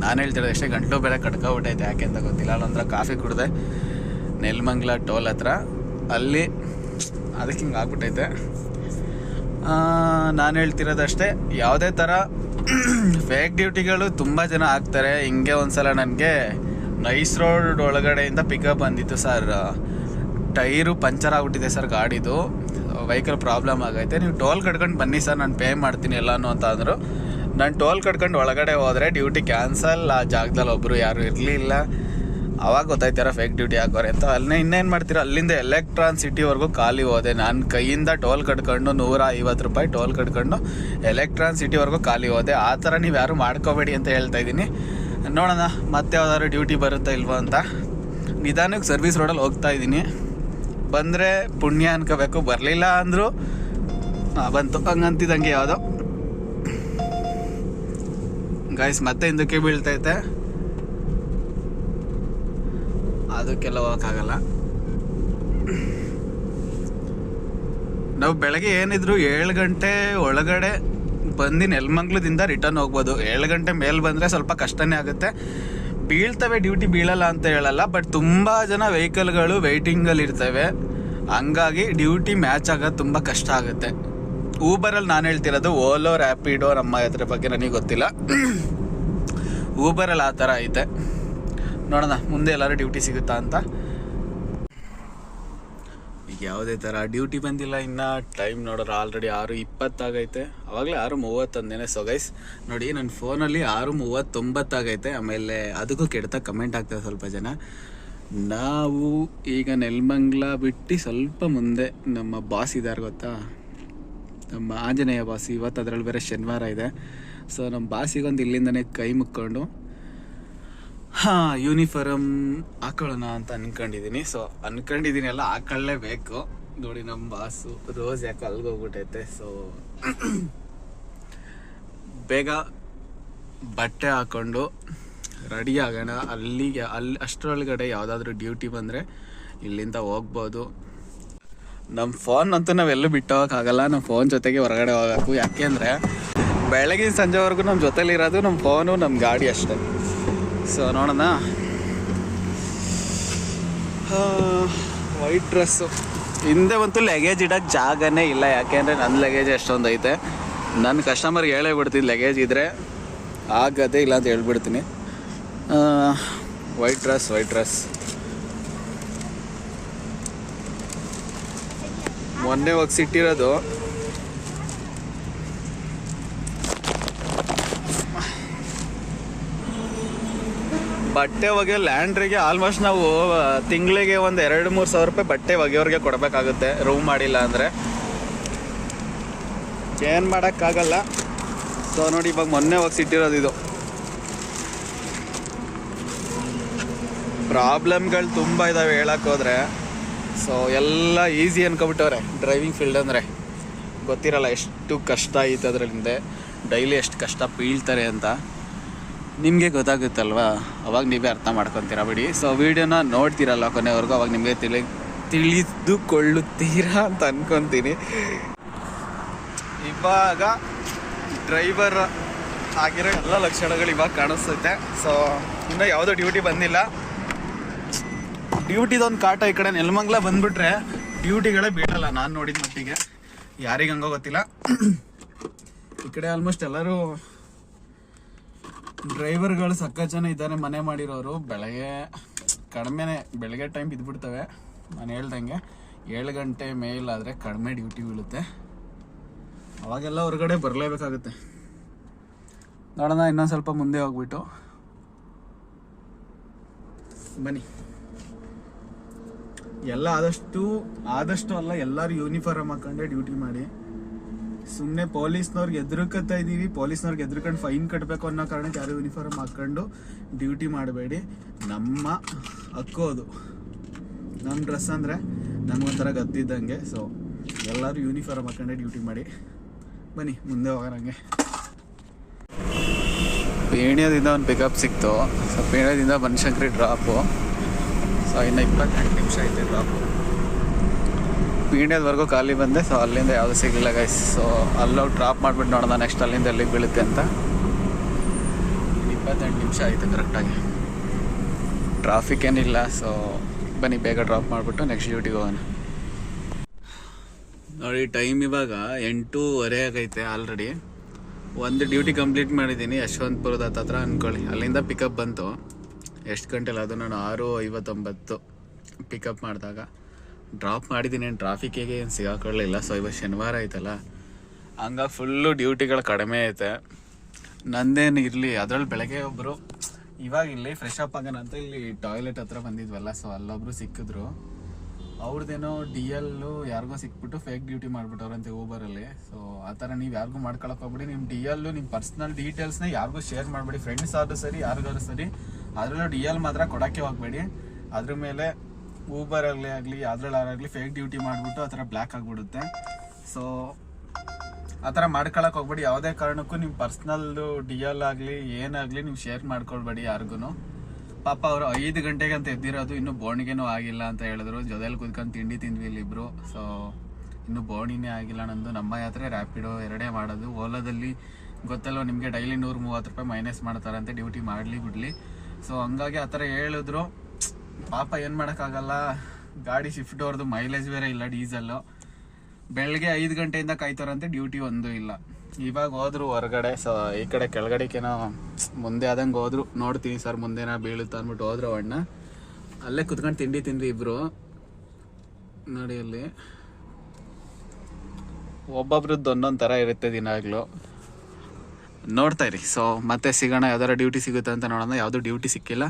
ನಾನು ಹೇಳ್ತಿರೋದು ಎಷ್ಟೇ ಗಂಟಲು ಬೇರೆ ಕಟ್ಕೊಬಿಟ್ಟೈತೆ. ಯಾಕೆ ಅಂತ ಗೊತ್ತಿಲ್ಲ. ಅಲ್ಲಂದ್ರೆ ಕಾಫಿ ಕುಡ್ದೆ. ನೆಲ್ಮಂಗ್ಲ ಟೋಲ್ ಹತ್ರ. ಅಲ್ಲಿ ಅದಕ್ಕೆ ಹಿಂಗೆ ಆಗ್ಬಿಟ್ಟೈತೆ. ನಾನು ಹೇಳ್ತಿರೋದಷ್ಟೇ, ಯಾವುದೇ ಥರ ಫೇಕ್ ಡ್ಯೂಟಿಗಳು ತುಂಬ ಜನ ಆಗ್ತಾರೆ. ಹಿಂಗೆ ಒಂದ್ಸಲ ನನಗೆ ನೈಸ್ ರೋಡ್ ಒಳಗಡೆಯಿಂದ ಪಿಕಪ್ ಬಂದಿತ್ತು ಸರ್. ಟೈರು ಪಂಚರ್ ಆಗ್ಬಿಟ್ಟಿದೆ ಸರ್ ಗಾಡಿದು. ವೆಹಿಕಲ್ ಪ್ರಾಬ್ಲಮ್ ಆಗೈತೆ. ನೀವು ಟೋಲ್ ಕಟ್ಕೊಂಡು ಬನ್ನಿ ಸರ್, ನಾನು ಪೇ ಮಾಡ್ತೀನಿ ಎಲ್ಲಾನು ಅಂತ ಅಂದರು. ನಾನು ಟೋಲ್ ಕಟ್ಕೊಂಡು ಒಳಗಡೆ ಹೋದರೆ ಡ್ಯೂಟಿ ಕ್ಯಾನ್ಸಲ್ ಆ ಜಾಗದಲ್ಲಿ ಒಬ್ಬರು ಯಾರು ಇರಲಿಲ್ಲ. ಅವಾಗ ಗೊತ್ತಾಯ್ತಾರ ಫೇಕ್ ಡ್ಯೂಟಿ ಹಾಕೋರೆ. ಅಂತ ಅಲ್ಲೇ ಇನ್ನೇನು ಮಾಡ್ತೀರ? ಅಲ್ಲಿಂದ ಎಲೆಕ್ಟ್ರಾನ್ ಸಿಟಿವರೆಗೂ ಖಾಲಿ ಹೋದೆ. ನಾನು ಕೈಯಿಂದ ಟೋಲ್ ಕಟ್ಕೊಂಡು ನೂರ ಐವತ್ತು ರೂಪಾಯಿ ಟೋಲ್ ಕಟ್ಕೊಂಡು ಎಲೆಕ್ಟ್ರಾನ್ ಸಿಟಿವರೆಗೂ ಖಾಲಿ ಹೋದೆ. ಆ ಥರ ನೀವು ಯಾರು ಮಾಡ್ಕೋಬೇಡಿ ಅಂತ ಹೇಳ್ತಾ ಇದ್ದೀನಿ. ನೋಡೋಣ, ಮತ್ತೆ ಯಾವ್ದಾದ್ರು ಡ್ಯೂಟಿ ಬರುತ್ತಾ ಇಲ್ವಾ ಅಂತ. ನಿಧಾನಕ್ಕೆ ಸರ್ವಿಸ್ ರೋಡಲ್ಲಿ ಹೋಗ್ತಾ ಇದ್ದೀನಿ. ಬಂದರೆ ಪುಣ್ಯ ಅನ್ಕೋಬೇಕು. ಬರಲಿಲ್ಲ ಅಂದರು ಬಂತು. ಹಂಗಂತಿದ್ದಂಗೆ ಯಾವುದೋ. ಗಾಯ್ಸ್ ಮತ್ತೆ ಹಿಂದಕ್ಕೆ ಬೀಳ್ತೈತೆ ಅದಕ್ಕೆಲ್ಲ ಹೋಗೋಕ್ಕಾಗಲ್ಲ. ನಾವು ಬೆಳಗ್ಗೆ ಏನಿದ್ರು ಏಳು ಗಂಟೆ ಒಳಗಡೆ ಬಂದು ನೆಲಮಂಗ್ಲದಿಂದ ರಿಟರ್ನ್ ಹೋಗ್ಬೋದು. ಏಳು ಗಂಟೆ ಮೇಲೆ ಬಂದರೆ ಸ್ವಲ್ಪ ಕಷ್ಟನೇ ಆಗುತ್ತೆ. ಬೀಳ್ತವೆ ಡ್ಯೂಟಿ ಬೀಳಲ್ಲ ಅಂತ ಹೇಳಲ್ಲ ಬಟ್ ತುಂಬ ಜನ ವೆಹಿಕಲ್ಗಳು ವೆಯ್ಟಿಂಗಲ್ಲಿ ಇರ್ತವೆ. ಹಂಗಾಗಿ ಡ್ಯೂಟಿ ಮ್ಯಾಚ್ ಆಗೋದು ತುಂಬ ಕಷ್ಟ ಆಗುತ್ತೆ. ಊಬರಲ್ಲಿ ನಾನು ಹೇಳ್ತಿರೋದು ಓಲೋ ರ್ಯಾಪಿಡೋ ನಮ್ಮ ಇದ್ರ ಬಗ್ಗೆ ನನಗೆ ಗೊತ್ತಿಲ್ಲ. ಊಬರಲ್ಲಿ ಆ ಥರ ಐತೆ. ನೋಡೋಣ, ಮುಂದೆ ಎಲ್ಲರೂ ಡ್ಯೂಟಿ ಸಿಗುತ್ತಾ ಅಂತ. ಈಗ ಯಾವುದೇ ಥರ ಡ್ಯೂಟಿ ಬಂದಿಲ್ಲ, ಇನ್ನು ಟೈಮ್ ನೋಡೋರು ಆಲ್ರೆಡಿ ಆರು ಇಪ್ಪತ್ತಾಗೈತೆ ಅವಾಗಲೇ ಆರು ಮೂವತ್ತೊಂದೇನೆ ಸೊ ಗೈಸ್ ನೋಡಿ ನನ್ನ ಫೋನಲ್ಲಿ ಆರು ಮೂವತ್ತೊಂಬತ್ತಾಗೈತೆ ಆಮೇಲೆ ಅದಕ್ಕೂ ಕೆಡ್ತಾ ಕಮೆಂಟ್ ಆಗ್ತದೆ ಸ್ವಲ್ಪ ಜನ. ನಾವು ಈಗ ನೆಲ್ಮಂಗ್ಲ ಬಿಟ್ಟು ಸ್ವಲ್ಪ ಮುಂದೆ ನಮ್ಮ ಬಾಸ್ ಇದ್ದಾರೆ ಗೊತ್ತಾ? ನಮ್ಮ ಆಂಜನೇಯ ಬಾಸ್ ಇವತ್ತು ಅದರಲ್ಲಿ ಬೇರೆ ಶನಿವಾರ ಇದೆ. ಸೊ ನಮ್ಮ ಬಾಸಿಗೊಂದು ಇಲ್ಲಿಂದನೇ ಕೈ ಮುಕ್ಕೊಂಡು ಹಾಂ ಯೂನಿಫಾರ್ಮ್ ಹಾಕೊಳ್ಳೋಣ ಅಂತ ಅನ್ಕೊಂಡಿದ್ದೀನಿ ಸೊ ಅನ್ಕೊಂಡಿದ್ದೀನಿ ಎಲ್ಲ ಹಾಕೊಳ್ಳೇಬೇಕು. ನೋಡಿ ನಮ್ಮ ಬಾಸು ರೋಸ್ ಯಾಕೆ ಅಲ್ಗೆ ಹೋಗ್ಬಿಟ್ಟೈತೆ ಸೊ ಬೇಗ ಬಟ್ಟೆ ಹಾಕೊಂಡು ರೆಡಿ ಆಗೋಣ. ಅಲ್ಲಿಗೆ, ಅಲ್ಲಿ, ಅಷ್ಟರೊಳಗಡೆ ಯಾವುದಾದ್ರೂ ಡ್ಯೂಟಿ ಬಂದರೆ ಇಲ್ಲಿಂದ ಹೋಗ್ಬೋದು. ನಮ್ಮ ಫೋನ್ ಅಂತೂ ನಾವೆಲ್ಲೂ ಬಿಟ್ಟು ಹೋಗೋಕ್ಕಾಗಲ್ಲ ನಮ್ಮ ಫೋನ್ ಜೊತೆಗೆ ಹೊರಗಡೆ ಹೋಗಬೇಕು ಯಾಕೆಂದರೆ, ಬೆಳಗಿನ ಸಂಜೆವರೆಗೂ ನಮ್ಮ ಜೊತೆಲಿರೋದು ನಮ್ಮ ಫೋನು ನಮ್ಮ ಗಾಡಿ ಅಷ್ಟೇ. ಸೊ ನೋಡೋಣ. ವೈಟ್ ಡ್ರೆಸ್ಸು ಹಿಂದೆ ಬಂತು ಲಗೇಜ್ ಇಡೋಕ್ಕೆ ಜಾಗನೇ ಇಲ್ಲ. ಯಾಕೆಂದರೆ ನನ್ನ ಲಗೇಜ್ ಎಷ್ಟೊಂದು ಐತೆ. ನನ್ನ ಕಸ್ಟಮರ್ಗೆ ಹೇಳೇ ಬಿಡ್ತೀನಿ ಲಗೇಜ್ ಇದ್ದರೆ ಆಗದೆ ಇಲ್ಲ ಅಂತ ಹೇಳ್ಬಿಡ್ತೀನಿ. ವೈಟ್ ಡ್ರೆಸ್ ವೈಟ್ ಡ್ರೆಸ್ ಮೊನ್ನೆ ಹೋಗಿ ಸಿಟ್ಟಿರೋದು. ಬಟ್ಟೆ ಒಗೆ ಲ್ಯಾಂಡ್ರಿಗೆ ಆಲ್ಮೋಸ್ಟ್ ನಾವು ತಿಂಗಳಿಗೆ ಒಂದು ಎರಡು ಮೂರು ಸಾವಿರ ರೂಪಾಯಿ ಬಟ್ಟೆ ಒಗೆಯೋರಿಗೆ ಕೊಡಬೇಕಾಗುತ್ತೆ ರೂಮ್ ಮಾಡಿಲ್ಲ ಅಂದರೆ. ಏನು ಮಾಡೋಕ್ಕಾಗಲ್ಲ. ಸೊ ನೋಡಿ, ಇವಾಗ ಮೊನ್ನೆ ಒಗ್ಸಿಟ್ಟಿರೋದು ಇದು. ಪ್ರಾಬ್ಲಮ್ಗಳು ತುಂಬ ಇದಾವೆ ಹೇಳೋಕ್ಕೋದ್ರೆ ಸೊ ಎಲ್ಲ ಈಸಿ ಅನ್ಕೊಬಿಟ್ಟವ್ರೆ ಡ್ರೈವಿಂಗ್ ಫೀಲ್ಡ್ ಅಂದರೆ. ಗೊತ್ತಿರಲ್ಲ, ಎಷ್ಟು ಕಷ್ಟ ಐತೆ ಅದರಿಂದ ಡೈಲಿ ಎಷ್ಟು ಕಷ್ಟ ಬೀಳ್ತಾರೆ ಅಂತ. ನಿಮಗೆ ಗೊತ್ತಾಗುತ್ತಲ್ವಾ? ಅವಾಗ ನೀವೇ ಅರ್ಥ ಮಾಡ್ಕೊತೀರ ಬಿಡಿ. ಸೊ ವಿಡಿಯೋನ ನೋಡ್ತೀರಲ್ಲ ಕೊನೆವರೆಗೂ, ಅವಾಗ ನಿಮಗೆ ತಿಳಿ, ತಿಳಿದುಕೊಳ್ಳುತ್ತೀರಾ ಅಂತ ಅನ್ಕೊತೀನಿ. ಇವಾಗ ಡ್ರೈವರ್ ಆಗಿರೋ ಎಲ್ಲ ಲಕ್ಷಣಗಳು ಇವಾಗ ಕಾಣಿಸುತ್ತೆ. ಸೊ ಇನ್ನೂ ಯಾವುದೋ ಡ್ಯೂಟಿ ಬಂದಿಲ್ಲ. ಡ್ಯೂಟಿದೊಂದು ಕಾಟ ಈ ಕಡೆ ನೆಲಮಂಗ್ಲ ಬಂದ್ಬಿಟ್ರೆ ಡ್ಯೂಟಿಗಳೇ ಬೀಳಲ್ಲ. ನಾನು ನೋಡಿದ ಮಟ್ಟಿಗೆ. ಯಾರಿಗೆ ಹಂಗೋ ಗೊತ್ತಿಲ್ಲ. ಈ ಕಡೆ ಆಲ್ಮೋಸ್ಟ್ ಎಲ್ಲರೂ ಡ್ರೈವರ್ಗಳು ಸಕ್ಕ ಜನ ಇದ್ದಾರೆ ಮನೆ ಮಾಡಿರೋರು. ಬೆಳಗ್ಗೆ ಕಡಿಮೆನೆ, ಬೆಳಗ್ಗೆ ಟೈಮ್ ಬಿದ್ದುಬಿಡ್ತವೆ ನಾನು ಹೇಳ್ದಂಗೆ ಏಳು ಗಂಟೆ ಮೇಲಾದರೆ ಕಡಿಮೆ ಡ್ಯೂಟಿ ಬೀಳುತ್ತೆ. ಅವಾಗೆಲ್ಲ ಹೊರಗಡೆ ಬರಲೇಬೇಕಾಗುತ್ತೆ. ನೋಡೋಣ, ಇನ್ನೊಂದು ಸ್ವಲ್ಪ ಮುಂದೆ ಹೋಗ್ಬಿಟ್ಟು. ಬನ್ನಿ. ಎಲ್ಲ ಆದಷ್ಟು ಆದಷ್ಟು ಅಲ್ಲ, ಎಲ್ಲರೂ ಯೂನಿಫಾರ್ಮ್ ಹಾಕೊಂಡೆ ಡ್ಯೂಟಿ ಮಾಡಿ. ಸುಮ್ಮನೆ ಪೊಲೀಸ್ನವ್ರಿಗೆ ಎದುರುಕತ್ತಾ ಇದ್ದೀವಿ ಪೊಲೀಸ್ನವ್ರಿಗೆ ಎದುರ್ಕೊಂಡು ಫೈನ್ ಕಟ್ಟಬೇಕು ಅನ್ನೋ ಕಾರಣಕ್ಕೆ ಯಾರು ಯೂನಿಫಾರ್ಮ್ ಹಾಕೊಂಡು ಡ್ಯೂಟಿ ಮಾಡಬೇಡಿ. ನಮ್ಮ ಹಕ್ಕು ಅದು. ನಮ್ಮ ಡ್ರೆಸ್ ಅಂದರೆ ನಮಗೊಂಥರ ಗದ್ದಿದ್ದಂಗೆ ಸೊ ಎಲ್ಲರೂ ಯೂನಿಫಾರ್ಮ್ ಹಾಕೊಂಡೆ ಡ್ಯೂಟಿ ಮಾಡಿ. ಬನ್ನಿ, ಮುಂದೆ ಹೋಗೋರಂಗೆ. ಪೇಣ್ಯದಿಂದ ಒಂದು ಪಿಕಪ್ ಸಿಕ್ತು. ಸೊ ಪೇಣ್ಯದಿಂದ ಬನಶಂಕರಿ ಡ್ರಾಪು ಸೊ ಇನ್ನು ಇಪ್ಪತ್ತೆಂಟು ನಿಮಿಷ ಐತೆ ಡ್ರಾಪು ಪೀಣ್ಯದವರೆಗೂ ಖಾಲಿ ಬಂದೆ. ಸೊ ಅಲ್ಲಿಂದ ಯಾವುದೂ ಸಿಗಲಿಲ್ಲ ಗೈಸ್ ಸೊ ಅಲ್ಲೋಗಿ ಡ್ರಾಪ್ ಮಾಡಿಬಿಟ್ಟು ನೋಡೋಣ ನೆಕ್ಸ್ಟ್ ಅಲ್ಲಿಂದ ಎಲ್ಲಿಗೆ ಬೀಳುತ್ತೆ ಅಂತ. ಇಪ್ಪತ್ತೆಂಟು ನಿಮಿಷ ಆಯಿತು ಕರೆಕ್ಟಾಗಿ ಟ್ರಾಫಿಕ್ ಏನಿಲ್ಲ ಸೊ ಬನ್ನಿ, ಬೇಗ ಡ್ರಾಪ್ ಮಾಡಿಬಿಟ್ಟು ನೆಕ್ಸ್ಟ್ ಡ್ಯೂಟಿಗೆ ಹೋಗೋಣ. ನೋಡಿ ಟೈಮ್ ಇವಾಗ ಎಂಟೂವರೆ ಆಗೈತೆ ಆಲ್ರೆಡಿ ಒಂದು ಡ್ಯೂಟಿ ಕಂಪ್ಲೀಟ್ ಮಾಡಿದ್ದೀನಿ, ಯಶವಂತಪುರದ ಹತ್ರ ಅಂದ್ಕೊಳ್ಳಿ ಅಲ್ಲಿಂದ ಪಿಕಪ್ ಬಂತು. ಎಷ್ಟು ಗಂಟೆಲ್ಲ ಅದು ನಾನು ಆರು ಐವತ್ತೊಂಬತ್ತು. ಪಿಕಪ್ ಮಾಡಿದಾಗ. ಡ್ರಾಪ್ ಮಾಡಿದ್ದೀನಿ ಏನು ಟ್ರಾಫಿಕ್ಕಿಗೆ ಏನು ಸಿಗಾಕೊಳ್ಳಿಲ್ಲ. ಸೊ ಇವತ್ತು ಶನಿವಾರ ಐತಲ್ಲ ಹಂಗಾಗಿ ಫುಲ್ಲು ಡ್ಯೂಟಿಗಳು ಕಡಿಮೆ ಐತೆ. ನಂದೇನು ಇರಲಿ ಅದ್ರಲ್ಲಿ ಬೆಳಗ್ಗೆ ಒಬ್ಬರು ಇವಾಗ ಇಲ್ಲಿ ಫ್ರೆಶ್ ಅಪ್ ಆಗೋಣ ಅಂತ ಇಲ್ಲಿ ಟಾಯ್ಲೆಟ್ ಹತ್ರ ಬಂದಿದ್ವಲ್ಲ ಸೊ ಅಲ್ಲೊಬ್ರು ಸಿಕ್ಕಿದ್ರು. ಅವ್ರದ್ದೇನೋ ಡಿ ಎಲ್ಲು ಯಾರಿಗೋ ಸಿಕ್ಬಿಟ್ಟು ಫೇಕ್ ಡ್ಯೂಟಿ ಮಾಡಿಬಿಟ್ಟವ್ರಂತೆ ಊಬರಲ್ಲಿ ಸೊ ಆ ಥರ ನೀವು ಯಾರಿಗೂ ಹೋಗ್ಬಿಡಿ. ನಿಮ್ಮ ಡಿ ಎಲ್ಲು ನಿಮ್ಮ ಪರ್ಸ್ನಲ್ ಡೀಟೇಲ್ಸ್ನ ಯಾರಿಗೂ ಶೇರ್ ಮಾಡಬೇಡಿ. ಫ್ರೆಂಡ್ಸ್ ಆದರೂ ಸರಿ, ಯಾರಿಗಾದ್ರೂ ಸರಿ, ಅದರಲ್ಲೂ ಡಿ ಎಲ್ ಮಾತ್ರ ಕೊಡೋಕ್ಕೆ ಹೋಗ್ಬೇಡಿ. ಅದ್ರ ಮೇಲೆ ಊಬರಲ್ಲಿ ಆಗಲಿ ಯಾವ್ದ್ರಲ್ಲಾಗಲಿ ಫೇಕ್ ಡ್ಯೂಟಿ ಮಾಡಿಬಿಟ್ಟು ಆ ಥರ ಬ್ಲ್ಯಾಕ್ ಆಗಿಬಿಡುತ್ತೆ. ಸೊ ಆ ಥರ ಮಾಡ್ಕೊಳಕ್ ಹೋಗ್ಬೇಡಿ. ಯಾವುದೇ ಕಾರಣಕ್ಕೂ ನಿಮ್ಮ ಪರ್ಸ್ನಲ್ದು ಡಿ ಎಲ್ ಆಗಲಿ ಏನಾಗಲಿ ನೀವು ಶೇರ್ ಮಾಡ್ಕೊಳ್ಬೇಡಿ ಯಾರಿಗೂ ಪಾಪ ಅವರು ಐದು ಗಂಟೆಗೆ ಅಂತ ಎದ್ದಿರೋದು ಇನ್ನೂ ಬೋಣಿಗೆನೂ ಆಗಿಲ್ಲ ಅಂತ ಹೇಳಿದ್ರು. ಜೊತೆಲಿ ಕುದ್ಕೊಂಡು ತಿಂಡಿ ತಿಂದ್ವಿ ಇಲ್ಲಿಬ್ರು. ಸೊ ಇನ್ನೂ ಬೋಣಿನೇ ಆಗಿಲ್ಲ ನಂದು. ನಮ್ಮ ಯಾತ್ರೆ ರ್ಯಾಪಿಡೋ ಎರಡೇ ಮಾಡೋದು. ಓಲಾದಲ್ಲಿ ಗೊತ್ತಲ್ವ ನಿಮಗೆ ಡೈಲಿ ನೂರು ಮೂವತ್ತು ರೂಪಾಯಿ ಮೈನಸ್ ಮಾಡ್ತಾರಂತೆ ಡ್ಯೂಟಿ ಮಾಡಲಿ ಬಿಡಲಿ. ಸೊ ಹಂಗಾಗಿ ಆ ಥರ ಹೇಳಿದ್ರು. ಪಾಪ ಏನು ಮಾಡೋಕ್ಕಾಗಲ್ಲ. ಗಾಡಿ ಶಿಫ್ಟ್ ಅವ್ರದ್ದು ಮೈಲೇಜ್ ಬೇರೆ ಇಲ್ಲ ಡೀಸೆಲ್ಲು ಬೆಳಗ್ಗೆ ಐದು ಗಂಟೆಯಿಂದ ಕಾಯ್ತಾರಂತೆ ಡ್ಯೂಟಿ ಒಂದು ಇಲ್ಲ. ಇವಾಗ ಹೋದ್ರು ಹೊರಗಡೆ, ಸೊ ಈ ಕಡೆ ಕೆಳಗಡೆಗೇನೋ ಮುಂದೆ ಆದಂಗೆ ಹೋದ್ರು. ನೋಡ್ತೀನಿ ಸರ್, ಮುಂದೆನ ಬೀಳುತ್ತಾ ಅಂದ್ಬಿಟ್ಟು ಹೋದ್ರು ಅಣ್ಣ ಅಲ್ಲೇ ಕುತ್ಕೊಂಡು ತಿಂಡಿ ತಿಂದ್ರಿ ಇಬ್ರು. ನೋಡಿ ಅಲ್ಲಿ. ಒಬ್ಬೊಬ್ರದ್ದು ಒಂದೊಂದು ಥರ ಇರುತ್ತೆ ದಿನಾಗ್ಲೂ. ನೋಡ್ತಾ ಇರಿ. ಸೊ ಮತ್ತೆ ಸಿಗೋಣ, ಯಾವ್ದಾರ ಡ್ಯೂಟಿ ಸಿಗುತ್ತೆ ಅಂತ ನೋಡೋಣ. ಯಾವುದು ಡ್ಯೂಟಿ ಸಿಕ್ಕಿಲ್ಲ.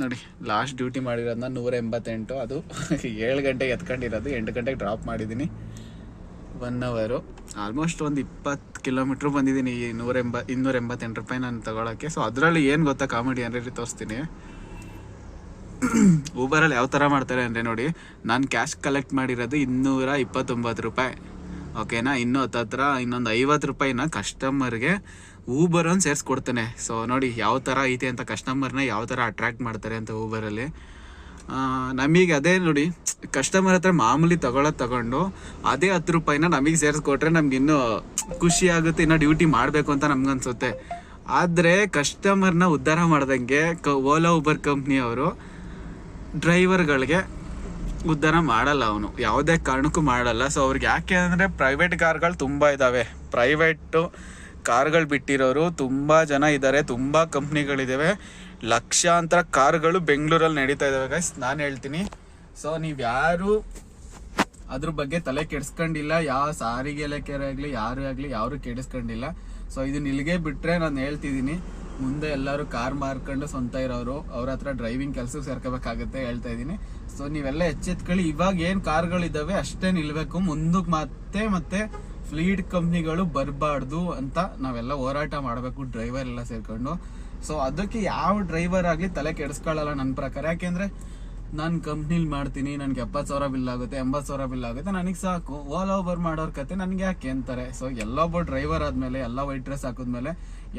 ನೋಡಿ ಲಾಸ್ಟ್ ಡ್ಯೂಟಿ ಮಾಡಿರೋದನ್ನ ನೂರ ಎಂಬತ್ತೆಂಟು ಅದು ಏಳು ಗಂಟೆಗೆ ಎತ್ಕೊಂಡಿರೋದು. ಎಂಟು ಗಂಟೆಗೆ ಡ್ರಾಪ್ ಮಾಡಿದ್ದೀನಿ ಒನ್ ಅವರು ಆಲ್ಮೋಸ್ಟ್ ಒಂದು ಇಪ್ಪತ್ತು ಕಿಲೋಮೀಟ್ರ್ ಬಂದಿದ್ದೀನಿ ಈ ನೂರ ಎಂಬ ಇನ್ನೂರ ಎಂಬತ್ತೆಂಟು ರೂಪಾಯಿ ನಾನು ತಗೊಳಕ್ಕೆ. ಸೊ ಅದರಲ್ಲಿ ಏನು ಗೊತ್ತಾ ಕಾಮಿಡಿ ಅಂದರೆ ತೋರಿಸ್ತೀನಿ. ಊಬರಲ್ಲಿ ಯಾವ ಥರ ಮಾಡ್ತಾರೆ ಅಂದರೆ ನೋಡಿ, ನಾನು ಕ್ಯಾಶ್ ಕಲೆಕ್ಟ್ ಮಾಡಿರೋದು ಇನ್ನೂರ ಇಪ್ಪತ್ತೊಂಬತ್ತು ರೂಪಾಯಿ. ಓಕೆನಾ ಇನ್ನೂ ಹತ್ತತ್ರ ಇನ್ನೊಂದು ಐವತ್ತು ರೂಪಾಯಿನ ಕಸ್ಟಮರ್ಗೆ ಊಬರನ್ನು ಸೇರಿಸ್ಕೊಡ್ತಾನೆ. ಸೊ ನೋಡಿ ಯಾವ ಥರ ಐತೆ ಅಂತ ಕಸ್ಟಮರ್ನ ಯಾವ ಥರ ಅಟ್ರ್ಯಾಕ್ಟ್ ಮಾಡ್ತಾರೆ ಅಂತ ಊಬರಲ್ಲಿ ನಮಗೆ ಅದೇ ನೋಡಿ ಕಸ್ಟಮರ್ ಹತ್ರ ಮಾಮೂಲಿ ತಗೊಳ್ಳೋದು ತಗೊಂಡು ಅದೇ ಹತ್ತು ರೂಪಾಯಿನ ನಮಗೆ ಸೇರಿಸ್ಕೊಟ್ರೆ ನಮ್ಗೆ ಇನ್ನೂ ಖುಷಿ ಆಗುತ್ತೆ, ಇನ್ನೂ ಡ್ಯೂಟಿ ಮಾಡಬೇಕು ಅಂತ ನಮ್ಗನ್ಸುತ್ತೆ ಆದರೆ ಕಸ್ಟಮರ್ನ ಉದ್ಧಾರ ಮಾಡ್ದಂಗೆ ಕ ಓಲಾ ಉಬರ್ ಕಂಪ್ನಿಯವರು ಡ್ರೈವರ್ಗಳಿಗೆ ಉದ್ಧಾರ ಮಾಡಲ್ಲ ಅವನು. ಯಾವುದೇ ಕಾರಣಕ್ಕೂ ಮಾಡಲ್ಲ. ಸೊ ಅವ್ರಿಗೆ ಯಾಕೆ ಅಂದರೆ ಪ್ರೈವೇಟ್ ಕಾರ್ಗಳು ತುಂಬ ಇದ್ದಾವೆ ಪ್ರೈವೇಟು ಕಾರ್ಗಳು ಬಿಟ್ಟಿರೋರು ತುಂಬ ಜನ ಇದ್ದಾರೆ ತುಂಬ ಕಂಪ್ನಿಗಳಿದ್ದಾವೆ ಲಕ್ಷಾಂತರ ಕಾರ್ಗಳು ಬೆಂಗಳೂರಲ್ಲಿ ನಡೀತಾ ಇದ್ದಾವೆ ಗೈಸ್ ನಾನು ಹೇಳ್ತೀನಿ. ಸೊ ನೀವು ಯಾರು ಅದ್ರ ಬಗ್ಗೆ ತಲೆ ಕೆಡಿಸ್ಕೊಂಡಿಲ್ಲ, ಯಾವ ಸಾರಿಗೆ ಇಲಾಖೆಯವ್ರೇ ಆಗಲಿ, ಯಾರು ಆಗಲಿ, ಯಾರು ಕೆಡಿಸ್ಕೊಂಡಿಲ್ಲ. ಸೊ ಇದನ್ನ ಇಲ್ಲಿಗೆ ಬಿಟ್ರೆ ನಾನು ಹೇಳ್ತಿದ್ದೀನಿ. ಮುಂದೆ ಎಲ್ಲರೂ ಕಾರ್ ಮಾರ್ಕೊಂಡು ಸ್ವಂತ ಇರೋರು, ಅವ್ರ ಹತ್ರ ಡ್ರೈವಿಂಗ್ ಕೆಲ್ಸಕ್ಕೆ ಸೇರ್ಕೋಬೇಕಾಗುತ್ತೆ ಹೇಳ್ತಾ ಇದ್ದೀನಿ. ಸೊ ನೀವೆಲ್ಲ ಎಚ್ಚೆತ್ಕೊಳ್ಳಿ. ಇವಾಗ ಏನು ಕಾರ್ಗಳಿದ್ದಾವೆ ಅಷ್ಟೇ ನಿಲ್ಬೇಕು ಮುಂದಕ್ಕೆ ಮತ್ತೆ ಮತ್ತೆ ಫ್ಲೀಟ್ ಕಂಪ್ನಿಗಳು ಬರಬಾರ್ದು ಅಂತ ನಾವೆಲ್ಲ ಹೋರಾಟ ಮಾಡಬೇಕು, ಡ್ರೈವರ್ ಎಲ್ಲ ಸೇರ್ಕೊಂಡು. ಸೊ ಅದಕ್ಕೆ ಯಾವ ಡ್ರೈವರ್ ಆಗಲಿ ತಲೆ ಕೆಡಿಸ್ಕೊಳ್ಳಲ್ಲ ನನ್ನ ಪ್ರಕಾರ. ಯಾಕೆಂದ್ರೆ ನಾನು ಕಂಪ್ನಿಲಿ ಮಾಡ್ತೀನಿ, ನನಗೆ ಎಪ್ಪತ್ತು ಸಾವಿರ ಬಿಲ್ ಆಗುತ್ತೆ, ಎಂಬತ್ತು ಸಾವಿರ ಬಿಲ್ ಆಗುತ್ತೆ, ನನಗೆ ಸಾಕು. ಓಲಾ ಓವರ್ ಮಾಡೋರ್ ಕತೆ ನನಗೆ ಯಾಕೆ ಅಂತಾರೆ? ಸೊ ಎಲ್ಲೊಬ್ಬ ಡ್ರೈವರ್ ಆದ್ಮೇಲೆ, ಎಲ್ಲ ವೈಟ್ ಡ್ರೆಸ್ ಹಾಕಿದ್ಮೇಲೆ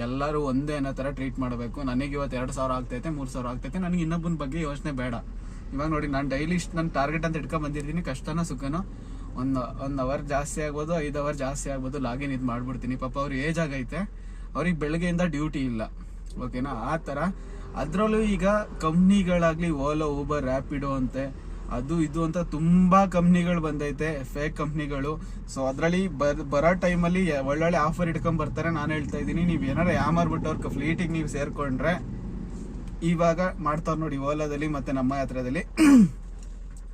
ಎಲ್ಲರೂ ಒಂದೇ ಅನ್ನೋ ಥರ ಟ್ರೀಟ್ ಮಾಡಬೇಕು. ನನಗೆ ಇವತ್ತು ಎರಡು ಸಾವಿರ ಆಗ್ತೈತೆ, ಮೂರು ಸಾವಿರ ಆಗ್ತೈತೆ, ನನಗೆ ಇನ್ನೊಬ್ಬನ ಬಗ್ಗೆ ಯೋಚನೆ ಬೇಡ. ಇವಾಗ ನೋಡಿ, ನಾನು ಡೈಲಿ ಇಷ್ಟು ನನ್ನ ಟಾರ್ಗೆಟ್ ಅಂತ ಇಟ್ಕೊಂಡ್ ಬಂದಿರ್ತೀನಿ, ಕಷ್ಟನೋ ಸುಖನೋ. ಒಂದು ಒಂದು ಅವರ್ ಜಾಸ್ತಿ ಆಗ್ಬೋದು, ಐದು ಅವರ್ ಜಾಸ್ತಿ ಆಗ್ಬೋದು ಲಾಗಿನ್ ಇದು ಮಾಡ್ಬಿಡ್ತೀನಿ. ಪಾಪ ಅವ್ರ ಏಜ್ ಆಗೈತೆ, ಅವ್ರಿಗೆ ಬೆಳಗ್ಗೆಯಿಂದ ಡ್ಯೂಟಿ ಇಲ್ಲ. ಓಕೆನಾ ಆ ಥರ. ಅದರಲ್ಲೂ ಈಗ ಕಂಪ್ನಿಗಳಾಗ್ಲಿ ಓಲೋ ಊಬರ್ ರ್ಯಾಪಿಡೋ ಅಂತೆ, ಅದು, ಇದು ಅಂತ ತುಂಬಾ ಕಂಪ್ನಿಗಳು ಬಂದೈತೆ ಫೇಕ್ ಕಂಪ್ನಿಗಳು ಸೊ ಅದರಲ್ಲಿ ಬರ್, ಬರೋ ಟೈಮಲ್ಲಿ ಒಳ್ಳೊಳ್ಳೆ ಆಫರ್ ಇಟ್ಕೊಂಡ್ ಬರ್ತಾರೆ ನಾನು ಹೇಳ್ತಾ ಇದ್ದೀನಿ. ನೀವು ಏನಾರ ಯಾಮಾರ್ಬಿಟ್ಟು ಅವ್ರ ಫ್ಲೀಟಿಗೆ ನೀವು ಸೇರ್ಕೊಂಡ್ರೆ, ಇವಾಗ ಮಾಡ್ತಾವ್ರು ನೋಡಿ ಓಲಾದಲ್ಲಿ ಮತ್ತೆ ನಮ್ಮ ಯಾತ್ರದಲ್ಲಿ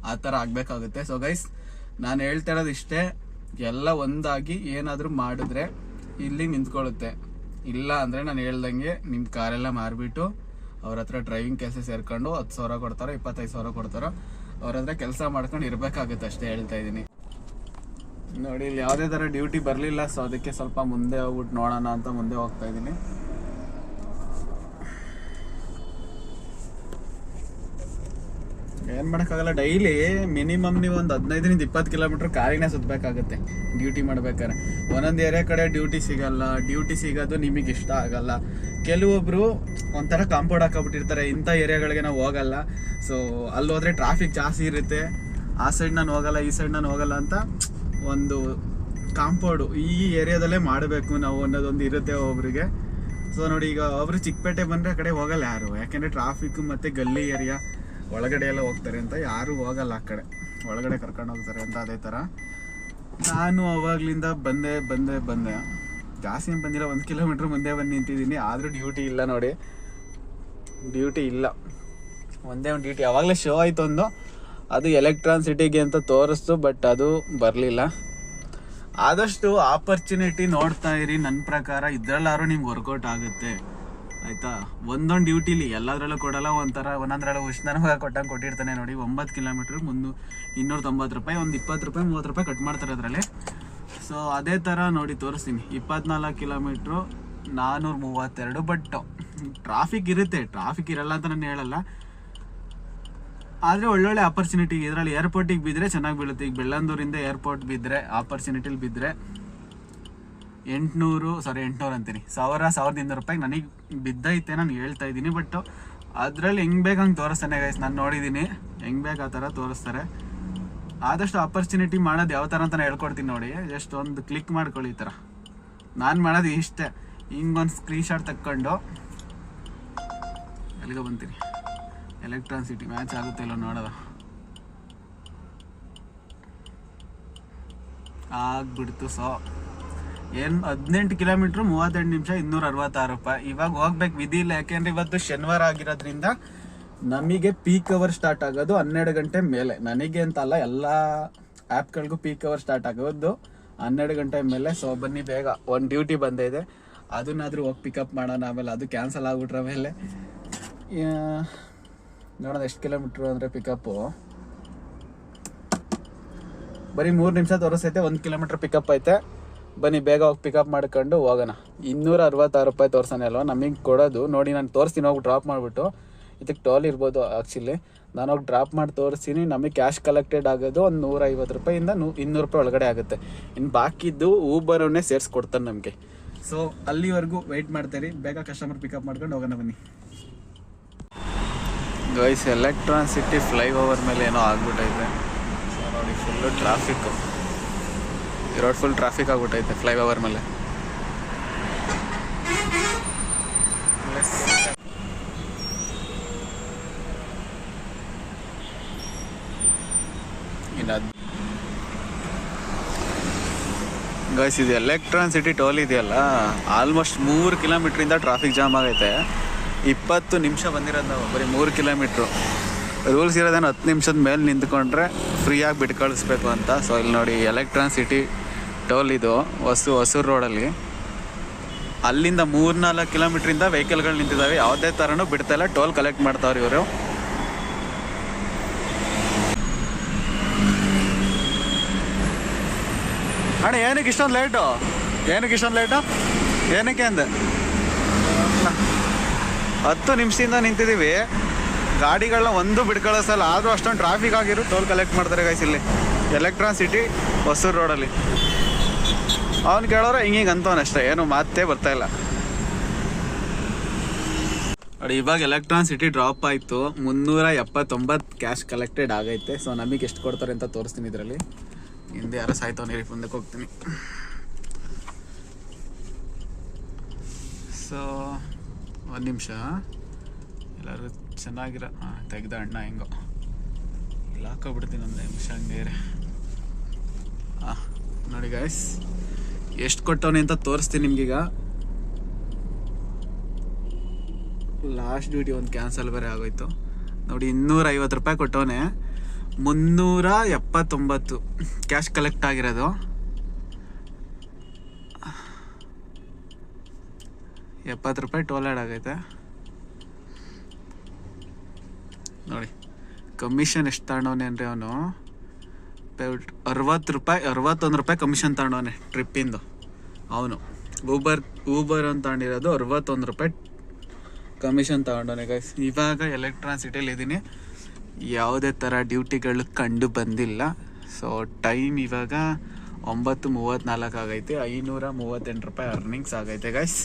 ಆ ಥರ ಆಗಬೇಕಾಗುತ್ತೆ. ಸೊ ಗೈಸ್ ನಾನು ಹೇಳ್ತಾ ಇರೋದು ಇಷ್ಟೇ, ಎಲ್ಲ ಒಂದಾಗಿ ಏನಾದರೂ ಮಾಡಿದ್ರೆ ಇಲ್ಲಿ ನಿಂತ್ಕೊಳ್ಳುತ್ತೆ. ಇಲ್ಲ ಅಂದರೆ ನಾನು ಹೇಳ್ದಂಗೆ ನಿಮ್ಮ ಕಾರೆಲ್ಲ ಮಾರಿಬಿಟ್ಟು ಅವ್ರ ಹತ್ರ ಡ್ರೈವಿಂಗ್ ಕೆಲಸ ಸೇರ್ಕೊಂಡು ಹತ್ತು ಸಾವಿರ ಕೊಡ್ತಾರೋ, ಇಪ್ಪತ್ತೈದು ಸಾವಿರ ಕೊಡ್ತಾರೋ, ಅವ್ರ ಹತ್ರ ಕೆಲಸ ಮಾಡ್ಕೊಂಡು ಇರಬೇಕಾಗುತ್ತೆ ಅಷ್ಟೇ ಹೇಳ್ತಾ ಇದ್ದೀನಿ ನೋಡಿ, ಇಲ್ಲಿ ಯಾವುದೇ ಥರ ಡ್ಯೂಟಿ ಬರಲಿಲ್ಲ ಸೊ ಅದಕ್ಕೆ ಸ್ವಲ್ಪ ಮುಂದೆ ಹೋಗ್ಬಿಟ್ಟು ನೋಡೋಣ ಅಂತ ಮುಂದೆ ಹೋಗ್ತಾ ಇದ್ದೀನಿ ಏನ್ ಮಾಡಕ್ಕಾಗಲ್ಲ ಡೈಲಿ ಮಿನಿಮಮ್ ನೀವು ಒಂದು ಹದಿನೈದರಿಂದ ಇಪ್ಪತ್ತು ಕಿಲೋಮೀಟರ್ ಕಾರಿನೇ ಸುತ್ತಬೇಕಾಗುತ್ತೆ ಡ್ಯೂಟಿ ಮಾಡ್ಬೇಕಾದ್ರೆ. ಒಂದೊಂದು ಏರಿಯಾ ಕಡೆ ಡ್ಯೂಟಿ ಸಿಗಲ್ಲ ಡ್ಯೂಟಿ ಸಿಗೋದು ನಿಮಗೆ ಇಷ್ಟ ಆಗಲ್ಲ. ಕೆಲವೊಬ್ರು ಒಂಥರ ಕಾಂಪೌಂಡ್ ಹಾಕೊಬಿಟ್ಟಿರ್ತಾರೆ, ಇಂಥ ಏರಿಯಾಗಳಿಗೆ ನಾವು ಹೋಗಲ್ಲ. ಸೊ ಅಲ್ಲಿ ಹೋದ್ರೆ ಟ್ರಾಫಿಕ್ ಜಾಸ್ತಿ ಇರುತ್ತೆ. ಆ ಸೈಡ್ ನಾನು ಹೋಗಲ್ಲ, ಈ ಸೈಡ್ ನಾನು ಹೋಗಲ್ಲ ಅಂತ ಒಂದು ಕಾಂಪೌಂಡು ಈ ಏರಿಯಾದಲ್ಲೇ ಮಾಡಬೇಕು ನಾವು ಅನ್ನೋದೊಂದು ಇರುತ್ತೆ ಒಬ್ರಿಗೆ. ಸೊ ನೋಡಿ ಈಗ ಒಬ್ರು ಚಿಕ್ಕಪೇಟೆ ಬಂದ್ರೆ ಕಡೆ ಹೋಗಲ್ಲ ಯಾರು, ಯಾಕೆಂದರೆ ಟ್ರಾಫಿಕ್ ಮತ್ತೆ ಗಲ್ಲಿ ಏರಿಯಾ ಒಳಗಡೆ ಎಲ್ಲ ಹೋಗ್ತಾರೆ ಅಂತ ಯಾರು ಹೋಗಲ್ಲ ಆ ಕಡೆ. ಒಳಗಡೆ ಕರ್ಕೊಂಡು ಹೋಗ್ತಾರೆ ಅಂತ ಅದೇ ಥರ ನಾನು ಅವಾಗ್ಲಿಂದ ಬಂದೆ ಬಂದೆ ಬಂದೆ. ಜಾಸ್ತಿ ಏನ್ ಬಂದಿಲ್ಲ, ಒಂದು ಕಿಲೋಮೀಟ್ರ್ ಮುಂದೆ ಬಂದು ನಿಂತಿದ್ದೀನಿ. ಆದರೂ ಡ್ಯೂಟಿ ಇಲ್ಲ ನೋಡಿ. ಡ್ಯೂಟಿ ಇಲ್ಲ. ಒಂದೇ ಒಂದು ಡ್ಯೂಟಿ ಅವಾಗಲೇ ಶೋ ಆಯ್ತು ಒಂದು. ಅದು ಎಲೆಕ್ಟ್ರಾನ್ ಸಿಟಿಗೆ ಅಂತ ತೋರಿಸ್ತು ಬಟ್ ಅದು ಬರಲಿಲ್ಲ. ಆದಷ್ಟು ಆಪರ್ಚುನಿಟಿ ನೋಡ್ತಾ ಇರಿ. ನನ್ನ ಪ್ರಕಾರ ಇದ್ರಲ್ಲಾರು ನಿಮ್ಗೆ ವರ್ಕೌಟ್ ಆಗುತ್ತೆ. ಆಯ್ತಾ? ಒಂದೊಂದು ಡ್ಯೂಟಿಲಿ ಎಲ್ಲದ್ರಲ್ಲೂ ಕೊಡಲ್ಲ, ಒಂಥರ ಒಂದೊಂದ್ರಲ್ಲೂ ಉಷ್ಣನವಾಗ ಕೊಟ್ಟಂಗೆ ಕೊಟ್ಟಿರ್ತಾನೆ ನೋಡಿ. ಒಂಬತ್ತು ಕಿಲೋಮೀಟ್ರ್ ಮುನ್ನೂ ಇನ್ನೂರ ತೊಂಬತ್ತು ರೂಪಾಯಿ, ಒಂದು ಇಪ್ಪತ್ತು ರೂಪಾಯಿ, ಮೂವತ್ತು ರೂಪಾಯಿ ಕಟ್ ಮಾಡ್ತಾರೆ ಅದರಲ್ಲಿ. ಸೊ ಅದೇ ಥರ ನೋಡಿ ತೋರಿಸ್ತೀನಿ. ಇಪ್ಪತ್ನಾಲ್ಕು ಕಿಲೋಮೀಟ್ರು ನಾನ್ನೂರ ಮೂವತ್ತೆರಡು ಬಟ್ ಟ್ರಾಫಿಕ್ ಇರುತ್ತೆ. ಟ್ರಾಫಿಕ್ ಇರಲ್ಲ ಅಂತ ನಾನು ಹೇಳಲ್ಲ. ಆದರೆ ಒಳ್ಳೊಳ್ಳೆ ಆಪರ್ಚುನಿಟಿ ಇದರಲ್ಲಿ ಏರ್ಪೋರ್ಟಿಗೆ ಬಿದ್ದರೆ ಚೆನ್ನಾಗಿ ಬೀಳುತ್ತೆ. ಈಗ ಬೆಳ್ಳಂದೂರಿಂದ ಏರ್ಪೋರ್ಟ್ ಬಿದ್ದರೆ ಆಪರ್ಚುನಿಟಿಲಿ ಬಿದ್ದರೆ ಎಂಟುನೂರು ಸಾರಿ ಎಂಟುನೂರು ಅಂತೀನಿ. ಸಾವಿರ, ಸಾವಿರದ ಇನ್ನೂರು ರೂಪಾಯಿ ನನಗೆ ಬಿದ್ದೈತೆ ನಾನು ಹೇಳ್ತಾ ಇದ್ದೀನಿ ಬಟ್ ಅದರಲ್ಲಿ ಹೆಂಗೆ ಬೇಕು ಹಂಗೆ ತೋರಿಸ್ತಾನೆ ಗೈಸ್ ನಾನು ನೋಡಿದ್ದೀನಿ ಹೆಂಗೆ ಬೇಕು ಆ ಥರ ತೋರಿಸ್ತಾರೆ. ಆದಷ್ಟು ಆಪರ್ಚುನಿಟಿ ಮಾಡೋದು ಯಾವ ಥರ ಅಂತ ನಾನು ಹೇಳ್ಕೊಡ್ತೀನಿ ನೋಡಿ. ಜಸ್ಟ್ ಒಂದು ಕ್ಲಿಕ್ ಮಾಡ್ಕೊಳ್ಳಿ ಈ ಥರ. ನಾನು ಮಾಡೋದು ಇಷ್ಟೇ. ಹಿಂಗೊಂದು ಸ್ಕ್ರೀನ್ ಶಾಟ್ ತಕ್ಕೊಂಡು ಎಲ್ಲಿಗೆ ಬಂತೀನಿ. ಎಲೆಕ್ಟ್ರಾನ್ ಸಿಟಿ ಮ್ಯಾಚ್ ಆಗುತ್ತೆ ಇಲ್ಲ ನೋಡೋದ ಆಗ್ಬಿಡ್ತು ಸೊ. ಏನು ಹದಿನೆಂಟು ಕಿಲೋಮೀಟ್ರ್ ಮೂವತ್ತೆಂಟು ನಿಮಿಷ ಇನ್ನೂರ ಅರವತ್ತಾರು ರೂಪಾಯಿ. ಇವಾಗ ಹೋಗ್ಬೇಕು. ವಿಧಿ ಇಲ್ಲ. ಯಾಕೆಂದ್ರೆ ಇವತ್ತು ಶನಿವಾರ ಆಗಿರೋದ್ರಿಂದ ನಮಗೆ ಪೀಕ್ ಅವರ್ ಸ್ಟಾರ್ಟ್ ಆಗೋದು ಹನ್ನೆರಡು ಗಂಟೆ ಮೇಲೆ. ನನಗೆ ಅಂತ ಅಲ್ಲ, ಎಲ್ಲ ಆ್ಯಪ್ಗಳಿಗೂ ಪೀಕ್ ಅವರ್ ಸ್ಟಾರ್ಟ್ ಆಗೋದು ಹನ್ನೆರಡು ಗಂಟೆ ಮೇಲೆ. ಸೊ ಬನ್ನಿ ಬೇಗ. ಒಂದು ಡ್ಯೂಟಿ ಬಂದಿದೆ ಅದನ್ನಾದರೂ ಹೋಗಿ ಪಿಕಪ್ ಮಾಡೋಣ. ಆಮೇಲೆ ಅದು ಕ್ಯಾನ್ಸಲ್ ಆಗ್ಬಿಟ್ರೆ ಆಮೇಲೆ. ನೋಡೋದು ನೋಡೋಣ ಎಷ್ಟು ಕಿಲೋಮೀಟ್ರು ಅಂದರೆ ಪಿಕಪ್ಪು ಬರೀ ಮೂರು ನಿಮಿಷ ತೋರಿಸೈತೆ ಒಂದು ಕಿಲೋಮೀಟ್ರ್ ಪಿಕಪ್ ಐತೆ. ಬನ್ನಿ, ಬೇಗ ಹೋಗಿ ಪಿಕಪ್ ಮಾಡ್ಕೊಂಡು ಹೋಗೋಣ. ಇನ್ನೂರ ಅರವತ್ತಾರು ರೂಪಾಯಿ ತೋರ್ಸಾನೆ ಅಲ್ವಾ? ನಮಗೆ ಕೊಡೋದು. ನೋಡಿ, ನಾನು ತೋರಿಸ್ತೀನಿ, ಹೋಗಿ ಡ್ರಾಪ್ ಮಾಡಿಬಿಟ್ಟು. ಇದಕ್ಕೆ ಟೋಲ್ ಇರ್ಬೋದು ಆ್ಯಕ್ಚುಲಿ ನಾನು ಹೋಗಿ ಡ್ರಾಪ್ ಮಾಡಿ ತೋರಿಸ್ತೀನಿ. ನಮಗೆ ಕ್ಯಾಶ್ ಕಲೆಕ್ಟೆಡ್ ಆಗೋದು ಒಂದು ನೂರ ಐವತ್ತು ರೂಪಾಯಿಂದ ನೂ, ಇನ್ನೂರು ರೂಪಾಯಿ ಒಳಗಡೆ ಆಗುತ್ತೆ. ಇನ್ನು ಬಾಕಿದ್ದು ಊಬರನ್ನೇ ಸೇರಿಸ್ಕೊಡ್ತಾನೆ ನಮಗೆ. ಸೊ ಅಲ್ಲಿವರೆಗೂ ವೆಯ್ಟ್ ಮಾಡ್ತೀರಿ. ಬೇಗ ಕಸ್ಟಮರ್ ಪಿಕಪ್ ಮಾಡ್ಕೊಂಡು ಹೋಗೋಣ ಬನ್ನಿ. Guys Electron City flyover ಮೇಲೆ ಏನೋ ಆಗ್ಬಿಟ್ಟೈತೆ ಸೊ ನೋಡಿ ಫುಲ್ಲು ಟ್ರಾಫಿಕ್ಕು ಈ ರೋಡ್ ಫುಲ್ ಟ್ರಾಫಿಕ್ ಆಗ್ಬಿಟ್ಟೈತೆ ಫ್ಲೈ ಓವರ್ ಮೇಲೆ ಗೈಸ್ ಇದು ಎಲೆಕ್ಟ್ರಾನ್ ಸಿಟಿ ಟೋಲ್ ಇದೆಯಲ್ಲ ಆಲ್ಮೋಸ್ಟ್ ಮೂರು ಕಿಲೋಮೀಟ್ರಿಂದ ಟ್ರಾಫಿಕ್ ಜಾಮ್ ಆಗೈತೆ. ಇಪ್ಪತ್ತು ನಿಮಿಷ ಬಂದಿರೋದು ನಾವು, ಬರೀ ಮೂರು ಕಿಲೋಮೀಟ್ರು. ರೂಲ್ಸ್ ಇರೋದೇನು ಹತ್ತು ನಿಮಿಷದ ಮೇಲೆ ನಿಂತ್ಕೊಂಡ್ರೆ ಫ್ರೀಯಾಗಿ ಬಿಟ್ಟು ಕಳಿಸ್ಬೇಕು ಅಂತ. ಸೊ ಇಲ್ಲಿ ನೋಡಿ ಎಲೆಕ್ಟ್ರಾನ್ ಸಿಟಿ ಟೋಲ್ ಇದು ಹೊಸು ಹೊಸೂರು ರೋಡಲ್ಲಿ. ಅಲ್ಲಿಂದ ಮೂರ್ನಾಲ್ಕು ಕಿಲೋಮೀಟ್ರಿಂದ ವೆಹಿಕಲ್ಗಳು ನಿಂತಿದ್ದಾವೆ ಯಾವುದೇ ಥರನೂ ಬಿಡ್ತಾ ಇಲ್ಲ. ಟೋಲ್ ಕಲೆಕ್ಟ್ ಮಾಡ್ತಾವ್ರೆ ಇವರು. ಅಣ್ಣ, ಏನಕ್ಕೆ ಇಷ್ಟೊಂದು ಲೇಟು ಏನಕ್ಕೆ ಇಷ್ಟೊಂದು ಲೇಟು ಏನಕ್ಕೆ ಅಂದೆ? ಹತ್ತು ನಿಮಿಷದಿಂದ ನಿಂತಿದ್ದೀವಿ ಗಾಡಿಗಳನ್ನ ಒಂದು ಬಿಡ್ಕೊಳ್ಳೋಸಲ್ಲ ಆದರೂ ಅಷ್ಟೊಂದು ಟ್ರಾಫಿಕ್ ಆಗಿರು. ಟೋಲ್ ಕಲೆಕ್ಟ್ ಮಾಡ್ತಾರೆ ಗೈಸ್ ಇಲ್ಲಿ. ಎಲೆಕ್ಟ್ರಾನ್ ಸಿಟಿ, ಹೊಸೂರು ರೋಡಲ್ಲಿ. ಅವ್ನು ಕೇಳೋರು ಹಿಂಗೆ ಅಂತವನ್ ಅಷ್ಟೇ, ಏನು ಮಾತೇ ಬರ್ತಾ ಇಲ್ಲ. ನೋಡಿ ಇವಾಗ ಎಲೆಕ್ಟ್ರಾನ್ ಸಿಟಿ ಡ್ರಾಪ್ ಆಯಿತು. ಮುನ್ನೂರ ಎಪ್ಪತ್ತೊಂಬತ್ತು ಕ್ಯಾಶ್ ಕಲೆಕ್ಟೆಡ್ ಆಗೈತೆ. ಸೊ ನಮಗೆ ಎಷ್ಟು ಕೊಡ್ತಾರೆ ಅಂತ ತೋರಿಸ್ತೀನಿ ಇದರಲ್ಲಿ. ಹಿಂದೆ ಯಾರೋ ಸಾಯ್ತವನಿರಿ ಮುಂದಕ್ಕೆ ಹೋಗ್ತೀನಿ. ಸೊ ಒಂದು ನಿಮಿಷ. ಎಲ್ಲರೂ ಚೆನ್ನಾಗಿರ ತೆಗ್ದ ಅಣ್ಣ ಹೆಂಗೋ. ಇಲ್ಲಿ ಹಾಕೋಬಿಡ್ತೀನಿ ಒಂದು ನಿಮಿಷ ಹಂಗೆ ಹಾಂ ನೋಡಿ ಗಾಯ್ಸ್ ಎಷ್ಟು ಕೊಟ್ಟವನೆ ಅಂತ ತೋರಿಸ್ತೀನಿ ನಿಮ್ಗೀಗ. ಲಾಸ್ಟ್ ಡ್ಯೂಟಿ ಒಂದು ಕ್ಯಾನ್ಸಲ್ ಬೇರೆ ಆಗೋಯ್ತು. ನೋಡಿ ಇನ್ನೂರ ಐವತ್ತು ರೂಪಾಯಿ ಕೊಟ್ಟವನೆ. ಮುನ್ನೂರ ಎಪ್ಪತ್ತೊಂಬತ್ತು ಕ್ಯಾಶ್ ಕಲೆಕ್ಟ್ ಆಗಿರೋದು. ಎಪ್ಪತ್ತು ರೂಪಾಯಿ ಟೋಲ್ ಆ್ಯಡ್ ಆಗೈತೆ. ನೋಡಿ ಕಮಿಷನ್ ಎಷ್ಟು ತಗೊಂಡವನೆ ಅವನು? ಅರವತ್ತು ರೂಪಾಯಿ, ಅರವತ್ತೊಂದು ರೂಪಾಯಿ ಕಮಿಷನ್ ತಗೊಂಡವನೆ ಟ್ರಿಪ್ಪಿಂದು ಅವನು. ಊಬರ್ ಊಬರ್ ಅಂತ ತಗೊಂಡಿರೋದು ಅರವತ್ತೊಂದು ರೂಪಾಯಿ ಕಮಿಷನ್ ತಗೊಂಡವನೆ ಗೈಸ್ ಇವಾಗ ಎಲೆಕ್ಟ್ರಾನ್ ಸಿಟಿಯಲ್ಲಿ ಇದ್ದೀನಿ ಯಾವುದೇ ಥರ ಡ್ಯೂಟಿಗಳು ಕಂಡು ಬಂದಿಲ್ಲ. ಸೊ ಟೈಮ್ ಇವಾಗ ಒಂಬತ್ತು ಮೂವತ್ತ್ನಾಲ್ಕು ಆಗೈತೆ. ಐನೂರ ಮೂವತ್ತೆಂಟು ರೂಪಾಯಿ ಅರ್ನಿಂಗ್ಸ್ ಆಗೈತೆ ಗೈಸ್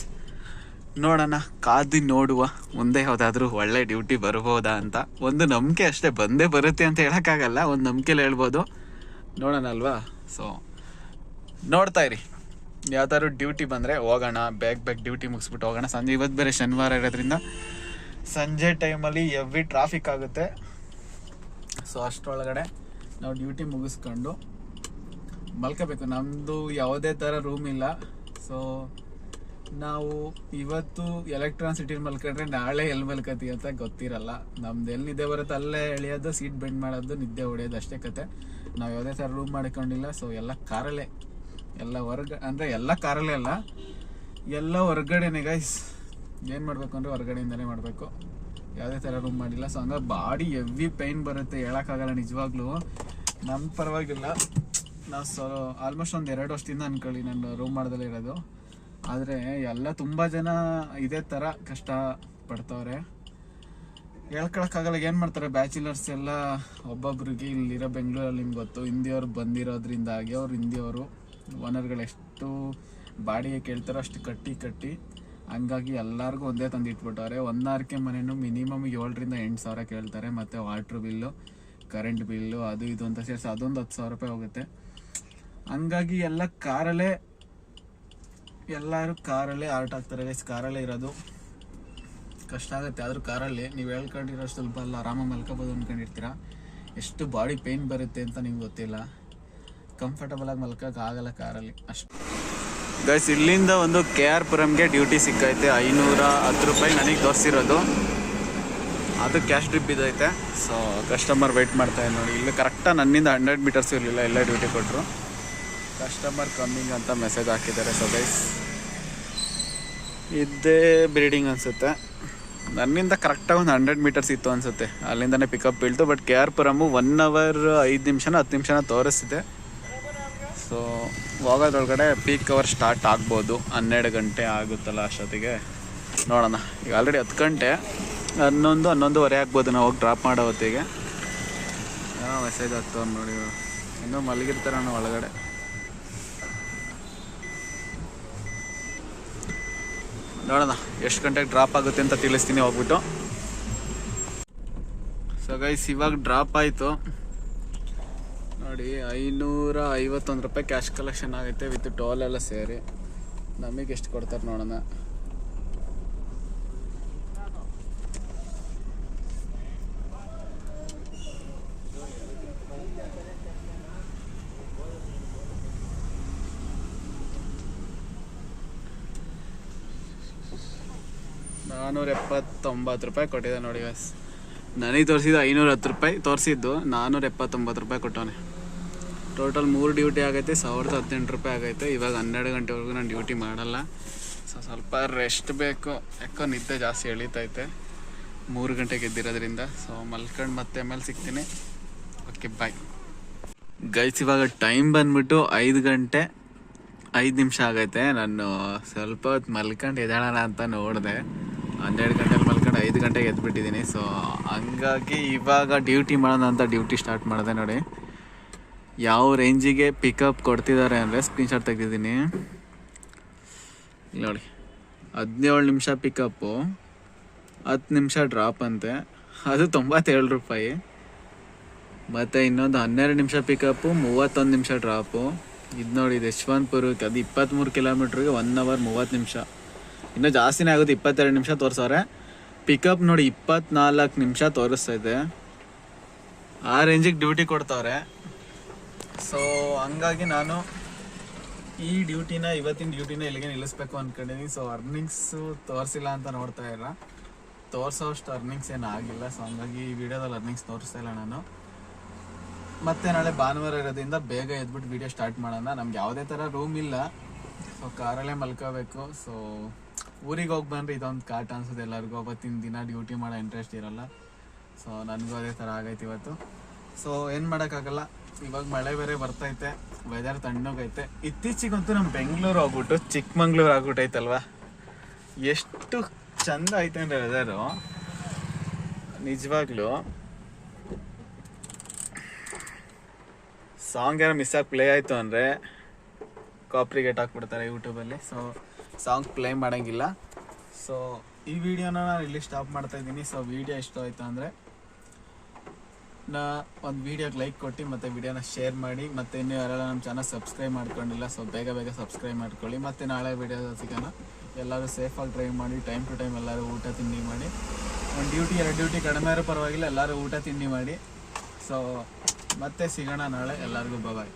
ನೋಡೋಣ, ಕಾದು ನೋಡುವ. ಮುಂದೆ ಯಾವುದಾದ್ರೂ ಒಳ್ಳೆ ಡ್ಯೂಟಿ ಬರ್ಬೋದಾ ಅಂತ. ಒಂದು ನಂಬಿಕೆ ಅಷ್ಟೇ. ಬಂದೇ ಬರುತ್ತೆ ಅಂತ ಹೇಳೋಕ್ಕಾಗಲ್ಲ. ಒಂದು ನಂಬಿಕೆಲಿ ಹೇಳ್ಬೋದು. ನೋಡೋಣ ಅಲ್ವಾ? ಸೊ ನೋಡ್ತಾ ಇರಿ. ಯಾವ್ದಾದ್ರು ಡ್ಯೂಟಿ ಬಂದರೆ ಹೋಗೋಣ ಬ್ಯಾಗ್ ಬ್ಯಾಗ್ ಡ್ಯೂಟಿ ಮುಗಿಸ್ಬಿಟ್ಟು ಹೋಗೋಣ. ಸಂಜೆ ಇವತ್ತು ಬೇರೆ ಶನಿವಾರ ಇರೋದ್ರಿಂದ ಸಂಜೆ ಟೈಮಲ್ಲಿ ಎವ್ರಿ ಟ್ರಾಫಿಕ್ ಆಗುತ್ತೆ. ಸೊ ಅಷ್ಟರೊಳಗಡೆ ನಾವು ಡ್ಯೂಟಿ ಮುಗಿಸ್ಕೊಂಡು ಮಲ್ಕೋಬೇಕು. ನಮ್ಮದು ಯಾವುದೇ ಥರ ರೂಮ್ ಇಲ್ಲ. ಸೊ ನಾವು ಇವತ್ತು ಎಲೆಕ್ಟ್ರಾನ್ ಸಿಟಿ ಮಲ್ಕೊಂಡ್ರೆ ನಾಳೆ ಎಲ್ಲಿ ಮಲ್ಕತಿ ಅಂತ ಗೊತ್ತಿರಲ್ಲ. ನಮ್ದು ಎಲ್ಲಿ ನಿದ್ದೆ ಬರುತ್ತೆ ಅಲ್ಲೇ ಎಳೆಯೋದು ಸೀಟ್ ಬೆಂಡ್ ಮಾಡೋದು, ನಿದ್ದೆ ಹೊಡೆಯೋದು ಅಷ್ಟೇ ಕತೆ. ನಾವು ಯಾವುದೇ ಥರ ರೂಮ್ ಮಾಡ್ಕೊಂಡಿಲ್ಲ ಸೊ ಎಲ್ಲ ಕಾರಲ್ಲೇ. ಎಲ್ಲ ಹೊರಗ, ಅಂದರೆ ಎಲ್ಲ ಕಾರಲ್ಲೇ ಅಲ್ಲ, ಎಲ್ಲ ಹೊರಗಡೆನೆ ಗೈಸ್ ಏನು ಮಾಡಬೇಕು ಅಂದರೆ ಹೊರಗಡೆಯಿಂದನೇ ಮಾಡಬೇಕು. ಯಾವುದೇ ಥರ ರೂಮ್ ಮಾಡಿಲ್ಲ ಸೊ ಹಂಗೆ ಬಾಡಿ ಎವ್ವಿ ಪೈನ್ ಬರುತ್ತೆ, ಹೇಳೋಕ್ಕಾಗಲ್ಲ ನಿಜವಾಗ್ಲೂ. ನಮ್ಮ ಪರವಾಗಿಲ್ಲ. ನಾವು ಸೊ ಆಲ್ಮೋಸ್ಟ್ ಒಂದು ಎರಡು ವರ್ಷದಿಂದ ಅನ್ಕೊಳ್ಳಿ ನಾನು ರೂಮ್ ಮಾಡ್ದಲ್ಲಿ ಇರೋದು. ಆದರೆ ಎಲ್ಲ ತುಂಬ ಜನ ಇದೇ ಥರ ಕಷ್ಟ ಪಡ್ತವ್ರೆ. ಹೇಳ್ಕೊಳಕ್ಕಾಗಲ್ಲ, ಏನು ಮಾಡ್ತಾರೆ? ಬ್ಯಾಚುಲರ್ಸ್ ಎಲ್ಲ ಒಬ್ಬೊಬ್ರಿಗೆ ಇಲ್ಲಿರೋ ಬೆಂಗಳೂರಲ್ಲಿ ನಿಮ್ಗೆ ಗೊತ್ತು. ಹಿಂದಿಯವ್ರು ಬಂದಿರೋದ್ರಿಂದಾಗಿ ಅವ್ರು ಹಿಂದಿಯವರು ಓನರ್ಗಳು ಎಷ್ಟು ಬಾಡಿಗೆ ಕೇಳ್ತಾರೋ ಅಷ್ಟು ಕಟ್ಟಿ ಕಟ್ಟಿ ಹಂಗಾಗಿ ಎಲ್ಲರಿಗೂ ಒಂದೇ ತಂದು ಇಟ್ಬಿಟ್ಟವ್ರೆ ಒಂದಾರಕ್ಕೆ ಮನೆಯೂ ಮಿನಿಮಮ್ ಏಳರಿಂದ ಎಂಟು ಸಾವಿರ ಕೇಳ್ತಾರೆ, ಮತ್ತು ವಾಟ್ರ್ ಬಿಲ್ಲು, ಕರೆಂಟ್ ಬಿಲ್ಲು, ಅದು ಇದು ಅಂತ ಸೇರಿಸಿ ಅದೊಂದು ಹತ್ತು ಸಾವಿರ ರೂಪಾಯಿ ಹೋಗುತ್ತೆ. ಹಂಗಾಗಿ ಎಲ್ಲ ಕಾರಲ್ಲೇ, ಎಲ್ಲರೂ ಕಾರಲ್ಲೇ ಆರ್ಟ್ ಆಗ್ತಾರೆ ಕಾರಲ್ಲೇ ಇರೋದು. ಕಷ್ಟ ಆಗುತ್ತೆ. ಆದರೂ ಕಾರಲ್ಲಿ ನೀವು ಹೇಳ್ಕೊಂಡಿರೋ ಸ್ವಲ್ಪ ಅಲ್ಲ ಆರಾಮ ಮಲ್ಕೋಬೋದು ಅಂದ್ಕೊಂಡಿರ್ತೀರ ಎಷ್ಟು ಬಾಡಿ ಪೇಯ್ನ್ ಬರುತ್ತೆ ಅಂತ ನಿಮ್ಗೆ ಗೊತ್ತಿಲ್ಲ. ಕಂಫರ್ಟಬಲ್ ಆಗಿ ಮಲ್ಕೋಕೆ ಆಗಲ್ಲ ಕಾರಲ್ಲಿ. ಅಷ್ಟು. ಗೈಸ್ ಇಲ್ಲಿಂದ ಒಂದು ಕೆ ಆರ್ ಪುರಮ್ಗೆ ಡ್ಯೂಟಿ ಸಿಕ್ಕೈತೆ. ಐನೂರ ಹತ್ತು ರೂಪಾಯಿ ನನಗೆ ತೋರಿಸಿರೋದು. ಅದು ಕ್ಯಾಶ್ ಟ್ರಿಪ್ ಇದೈತೆ. ಸೊ ಕಸ್ಟಮರ್ ವೆಯ್ಟ್ ಮಾಡ್ತಾ ಇದೆ ನೋಡಿ. ಇಲ್ಲಿ ಕರೆಕ್ಟಾಗಿ ನನ್ನಿಂದ ಹಂಡ್ರೆಡ್ ಮೀಟರ್ಸ್ ಇರಲಿಲ್ಲ. ಎಲ್ಲ ಡ್ಯೂಟಿ ಕೊಟ್ಟರು ಕಸ್ಟಮರ್ ಕಮ್ಮಿಂಗ್ ಅಂತ ಮೆಸೇಜ್ ಹಾಕಿದ್ದಾರೆ. ಸೊ ಗೈಸ್ ಇದ್ದೇ ಬ್ರೀಡಿಂಗ್ ಅನಿಸುತ್ತೆ. ನನ್ನಿಂದ ಕರೆಕ್ಟಾಗಿ ಒಂದು ಹಂಡ್ರೆಡ್ ಮೀಟರ್ಸ್ ಇತ್ತು ಅನಿಸುತ್ತೆ. ಅಲ್ಲಿಂದನೇ pickup ಬೀಳ್ತು but K R Puram one hour ಐದು ನಿಮಿಷನ, ಹತ್ತು ನಿಮಿಷನ ತೋರಿಸ್ತಿದೆ. ಸೊ ಹೋಗೋದ್ರೊಳಗಡೆ ಪೀಕ್ ಅವರ್ ಸ್ಟಾರ್ಟ್ ಆಗ್ಬೋದು. ಹನ್ನೆರಡು ಗಂಟೆ ಆಗುತ್ತಲ್ಲ ಅಷ್ಟೊತ್ತಿಗೆ. ನೋಡೋಣ. ಈಗ ಆಲ್ರೆಡಿ ಹತ್ತು ಗಂಟೆ. ಹನ್ನೊಂದು, ಹನ್ನೊಂದುವರೆ ಆಗ್ಬೋದು ನಾವು ಹೋಗಿ ಡ್ರಾಪ್ ಮಾಡೋ ಹೊತ್ತಿಗೆ. ಮೆಸೇಜ್ ಆಗ್ತಾವ ನೋಡಿ. ಇನ್ನೂ ಇನ್ನೂ ಮಲಗಿರ್ತಾರಣ್ಣ ಒಳಗಡೆ. ನೋಡೋಣ, ಎಷ್ಟು ಗಂಟೆಗೆ ಡ್ರಾಪ್ ಆಗುತ್ತೆ ಅಂತ ತಿಳಿಸ್ತೀನಿ ಹೋಗ್ಬಿಟ್ಟು. ಸೊ ಗೈಸ್ ಇವಾಗ ಡ್ರಾಪ್ ಆಯಿತು. ನೋಡಿ, ಐನೂರ ಐವತ್ತೊಂದು ರೂಪಾಯಿ ಕ್ಯಾಶ್ ಕಲೆಕ್ಷನ್ ಆಗುತ್ತೆ ವಿತ್ ಟೋಲ್ ಎಲ್ಲ ಸೇರಿ. ನಮಗೆ ಎಷ್ಟು ಕೊಡ್ತಾರೆ ನೋಡೋಣ. ನಾನ್ನೂರ ಎಪ್ಪತ್ತೊಂಬತ್ತು ರೂಪಾಯಿ ಕೊಟ್ಟಿದ್ದೆ ನೋಡಿ ಗೈಸ್ ನನಗೆ ತೋರಿಸಿದ್ದು ಐನೂರ ಹತ್ತು ರೂಪಾಯಿ. ತೋರಿಸಿದ್ದು ನಾನ್ನೂರ ಎಪ್ಪತ್ತೊಂಬತ್ತು ರೂಪಾಯಿ ಕೊಟ್ಟವನೆ. ಟೋಟಲ್ ಮೂರು ಡ್ಯೂಟಿ ಆಗೈತೆ, ಸಾವಿರದ ಹದಿನೆಂಟು ರೂಪಾಯಿ ಆಗೈತೆ. ಇವಾಗ ಹನ್ನೆರಡು ಗಂಟೆವರೆಗೂ ನಾನು ಡ್ಯೂಟಿ ಮಾಡಲ್ಲ. ಸೊ ಸ್ವಲ್ಪ ರೆಸ್ಟ್ ಬೇಕು. ಯಾಕೋ ನಿದ್ದೆ ಜಾಸ್ತಿ ಎಳಿತೈತೆ ಮೂರು ಗಂಟೆಗೆ ಎದ್ದಿರೋದ್ರಿಂದ. ಸೊ ಮಲ್ಕೊಂಡು ಮತ್ತೆ ಆಮೇಲೆ ಸಿಗ್ತೀನಿ. ಓಕೆ ಬಾಯ್ ಗೈಸ್ ಇವಾಗ ಟೈಮ್ ಬಂದ್ಬಿಟ್ಟು ಐದು ಗಂಟೆ, ಐದು ನಿಮಿಷ ಆಗೈತೆ. ನಾನು ಸ್ವಲ್ಪ ಹೊತ್ತು ಮಲ್ಕೊಂಡು ಎದ್ದಾಳಣ ಅಂತ ನೋಡಿದೆ. ಹನ್ನೆರಡು ಗಂಟೆಲಿ ಮಲ್ಕೊಂಡು ಐದು ಗಂಟೆಗೆ ಎದ್ಬಿಟ್ಟಿದ್ದೀನಿ. ಸೊ ಹಂಗಾಗಿ ಇವಾಗ ಡ್ಯೂಟಿ ಮಾಡೋಣ ಅಂತ ಡ್ಯೂಟಿ ಸ್ಟಾರ್ಟ್ ಮಾಡಿದೆ ನೋಡಿ. ಯಾವ ರೇಂಜಿಗೆ ಪಿಕಪ್ ಕೊಡ್ತಿದ್ದಾರೆ ಅಂದರೆ ಸ್ಕ್ರೀನ್ಶಾಟ್ ತೆಗೆದಿದ್ದೀನಿ. ನೋಡಿ. ಹದಿನೇಳು ನಿಮಿಷ ಪಿಕಪ್ಪು ಹತ್ತು ನಿಮಿಷ ಡ್ರಾಪ್ ಅಂತೆ. ಅದು ತೊಂಬತ್ತೇಳು ರೂಪಾಯಿ. ಮತ್ತು ಇನ್ನೊಂದು ಹನ್ನೆರಡು ನಿಮಿಷ ಪಿಕಪ್ಪು ಮೂವತ್ತೊಂದು ನಿಮಿಷ ಡ್ರಾಪು ಇದು ನೋಡಿ ಯಶವಂತಪುರಕ್ಕೆ, ಅದು ಇಪ್ಪತ್ತ್ಮೂರು ಕಿಲೋಮೀಟ್ರಿಗೆ ಒನ್ ಅವರ್ ಮೂವತ್ತು ನಿಮಿಷ. ಇನ್ನೂ ಜಾಸ್ತಿನೇ ಆಗುತ್ತೆ, ಇಪ್ಪತ್ತೆರಡು ನಿಮಿಷ ತೋರಿಸೋರೆ ಪಿಕಪ್ ನೋಡಿ ಇಪ್ಪತ್ನಾಲ್ಕು ನಿಮಿಷ ತೋರಿಸ್ತೈತೆ ಆ ರೇಂಜಿಗೆ ಡ್ಯೂಟಿ ಕೊಡ್ತಾವ್ರೆ. ಸೊ ಹಂಗಾಗಿ ನಾನು ಈ ಡ್ಯೂಟಿನ ಇವತ್ತಿನ ಡ್ಯೂಟಿನ ಇಲ್ಲಿಗೆ ನಿಲ್ಲಿಸ್ಬೇಕು ಅಂದ್ಕೊಂಡಿದ್ದೀನಿ ಸೊ ಅರ್ನಿಂಗ್ಸು ತೋರಿಸಿಲ್ಲ ಅಂತ ನೋಡ್ತಾ ಇಲ್ಲ. ತೋರಿಸೋಷ್ಟು ಅರ್ನಿಂಗ್ಸ್ ಏನು ಆಗಿಲ್ಲ. ಸೊ ಹಂಗಾಗಿ ಈ ವಿಡಿಯೋದಲ್ಲಿ ಅರ್ನಿಂಗ್ಸ್ ತೋರಿಸ್ತಾ ಇಲ್ಲ ನಾನು. ಮತ್ತೆ ನಾಳೆ ಭಾನುವಾರ ಇರೋದ್ರಿಂದ ಬೇಗ ಎದ್ಬಿಟ್ಟು ವಿಡಿಯೋ ಸ್ಟಾರ್ಟ್ ಮಾಡೋಣ. ನಮ್ಗೆ ಯಾವುದೇ ಥರ ರೂಮ್ ಇಲ್ಲ. ಸೊ ಕಾರಲ್ಲೇ ಮಲ್ಕೋಬೇಕು. ಸೊ ಊರಿಗೆ ಹೋಗಿ ಬಂದ್ರೆ ಇದೊಂದು ಕಾಟ ಅನ್ಸುತ್ತೆ ಎಲ್ಲರಿಗೂ. ಅವತ್ತಿನ ದಿನ ಡ್ಯೂಟಿ ಮಾಡೋ ಇಂಟ್ರೆಸ್ಟ್ ಇರಲ್ಲ. ಸೊ ನನಗೂ ಅದೇ ಥರ ಆಗೈತೆ ಇವತ್ತು. ಸೊ ಏನು ಮಾಡೋಕ್ಕಾಗಲ್ಲ. ಇವಾಗ ಮಳೆ ಬೇರೆ ಬರ್ತೈತೆ. ವೆದರ್ ತಣ್ಣಗೈತೆ ಇತ್ತೀಚಿಗಂತೂ ನಮ್ಮ ಬೆಂಗಳೂರು ಹೋಗ್ಬಿಟ್ಟು ಚಿಕ್ಕಮಂಗ್ಳೂರು ಆಗ್ಬಿಟ್ಟೈತಲ್ವಾ ಎಷ್ಟು ಚಂದ ಐತೆ ಅಂದರೆ ವೆದರು ನಿಜವಾಗ್ಲೂ ಸಾಂಗ್ ಏನೋ ಮಿಸ್ ಆಗಿ ಪ್ಲೇ ಆಯಿತು ಅಂದರೆ ಕಾಪ್ರಿಗೇಟ್ ಹಾಕ್ಬಿಡ್ತಾರೆ ಯೂಟ್ಯೂಬಲ್ಲಿ ಸೊ ಸಾಂಗ್ ಪ್ಲೇ ಮಾಡೋಂಗಿಲ್ಲ. ಸೊ ಈ ವಿಡಿಯೋನ ನಾನು ಇಲ್ಲಿ ಸ್ಟಾಪ್ ಮಾಡ್ತಾ ಇದ್ದೀನಿ. ಸೊ ವಿಡಿಯೋ ಇಷ್ಟ ಆಯಿತು ಅಂದರೆ ನಾ ಒಂದು ವಿಡಿಯೋಗೆ ಲೈಕ್ ಕೊಟ್ಟು ಮತ್ತು ವಿಡಿಯೋನ ಶೇರ್ ಮಾಡಿ ಮತ್ತು ಇನ್ನೂ ಯಾರೆಲ್ಲ ನಮ್ಮ ಚಾನಲ್ ಸಬ್ಸ್ಕ್ರೈಬ್ ಮಾಡ್ಕೊಂಡಿಲ್ಲ ಸೊ ಬೇಗ ಬೇಗ ಸಬ್ಸ್ಕ್ರೈಬ್ ಮಾಡ್ಕೊಳ್ಳಿ. ಮತ್ತು ನಾಳೆ ವಿಡಿಯೋ ಸಿಗೋಣ. ಎಲ್ಲರೂ ಸೇಫಾಗಿ ಡ್ರೈವ್ ಮಾಡಿ ಟೈಮ್ ಟು ಟೈಮ್ ಎಲ್ಲರೂ ಊಟ ತಿಂಡಿ ಮಾಡಿ. ಒಂದು ಡ್ಯೂಟಿ ಎರಡು ಡ್ಯೂಟಿ ಕಡಿಮೆ ಇರೋ ಪರವಾಗಿಲ್ಲ, ಎಲ್ಲರೂ ಊಟ ತಿಂಡಿ ಮಾಡಿ. ಸೊ ಮತ್ತೆ ಸಿಗೋಣ ನಾಳೆ. ಎಲ್ಲರಿಗೂ ಬಾಯ್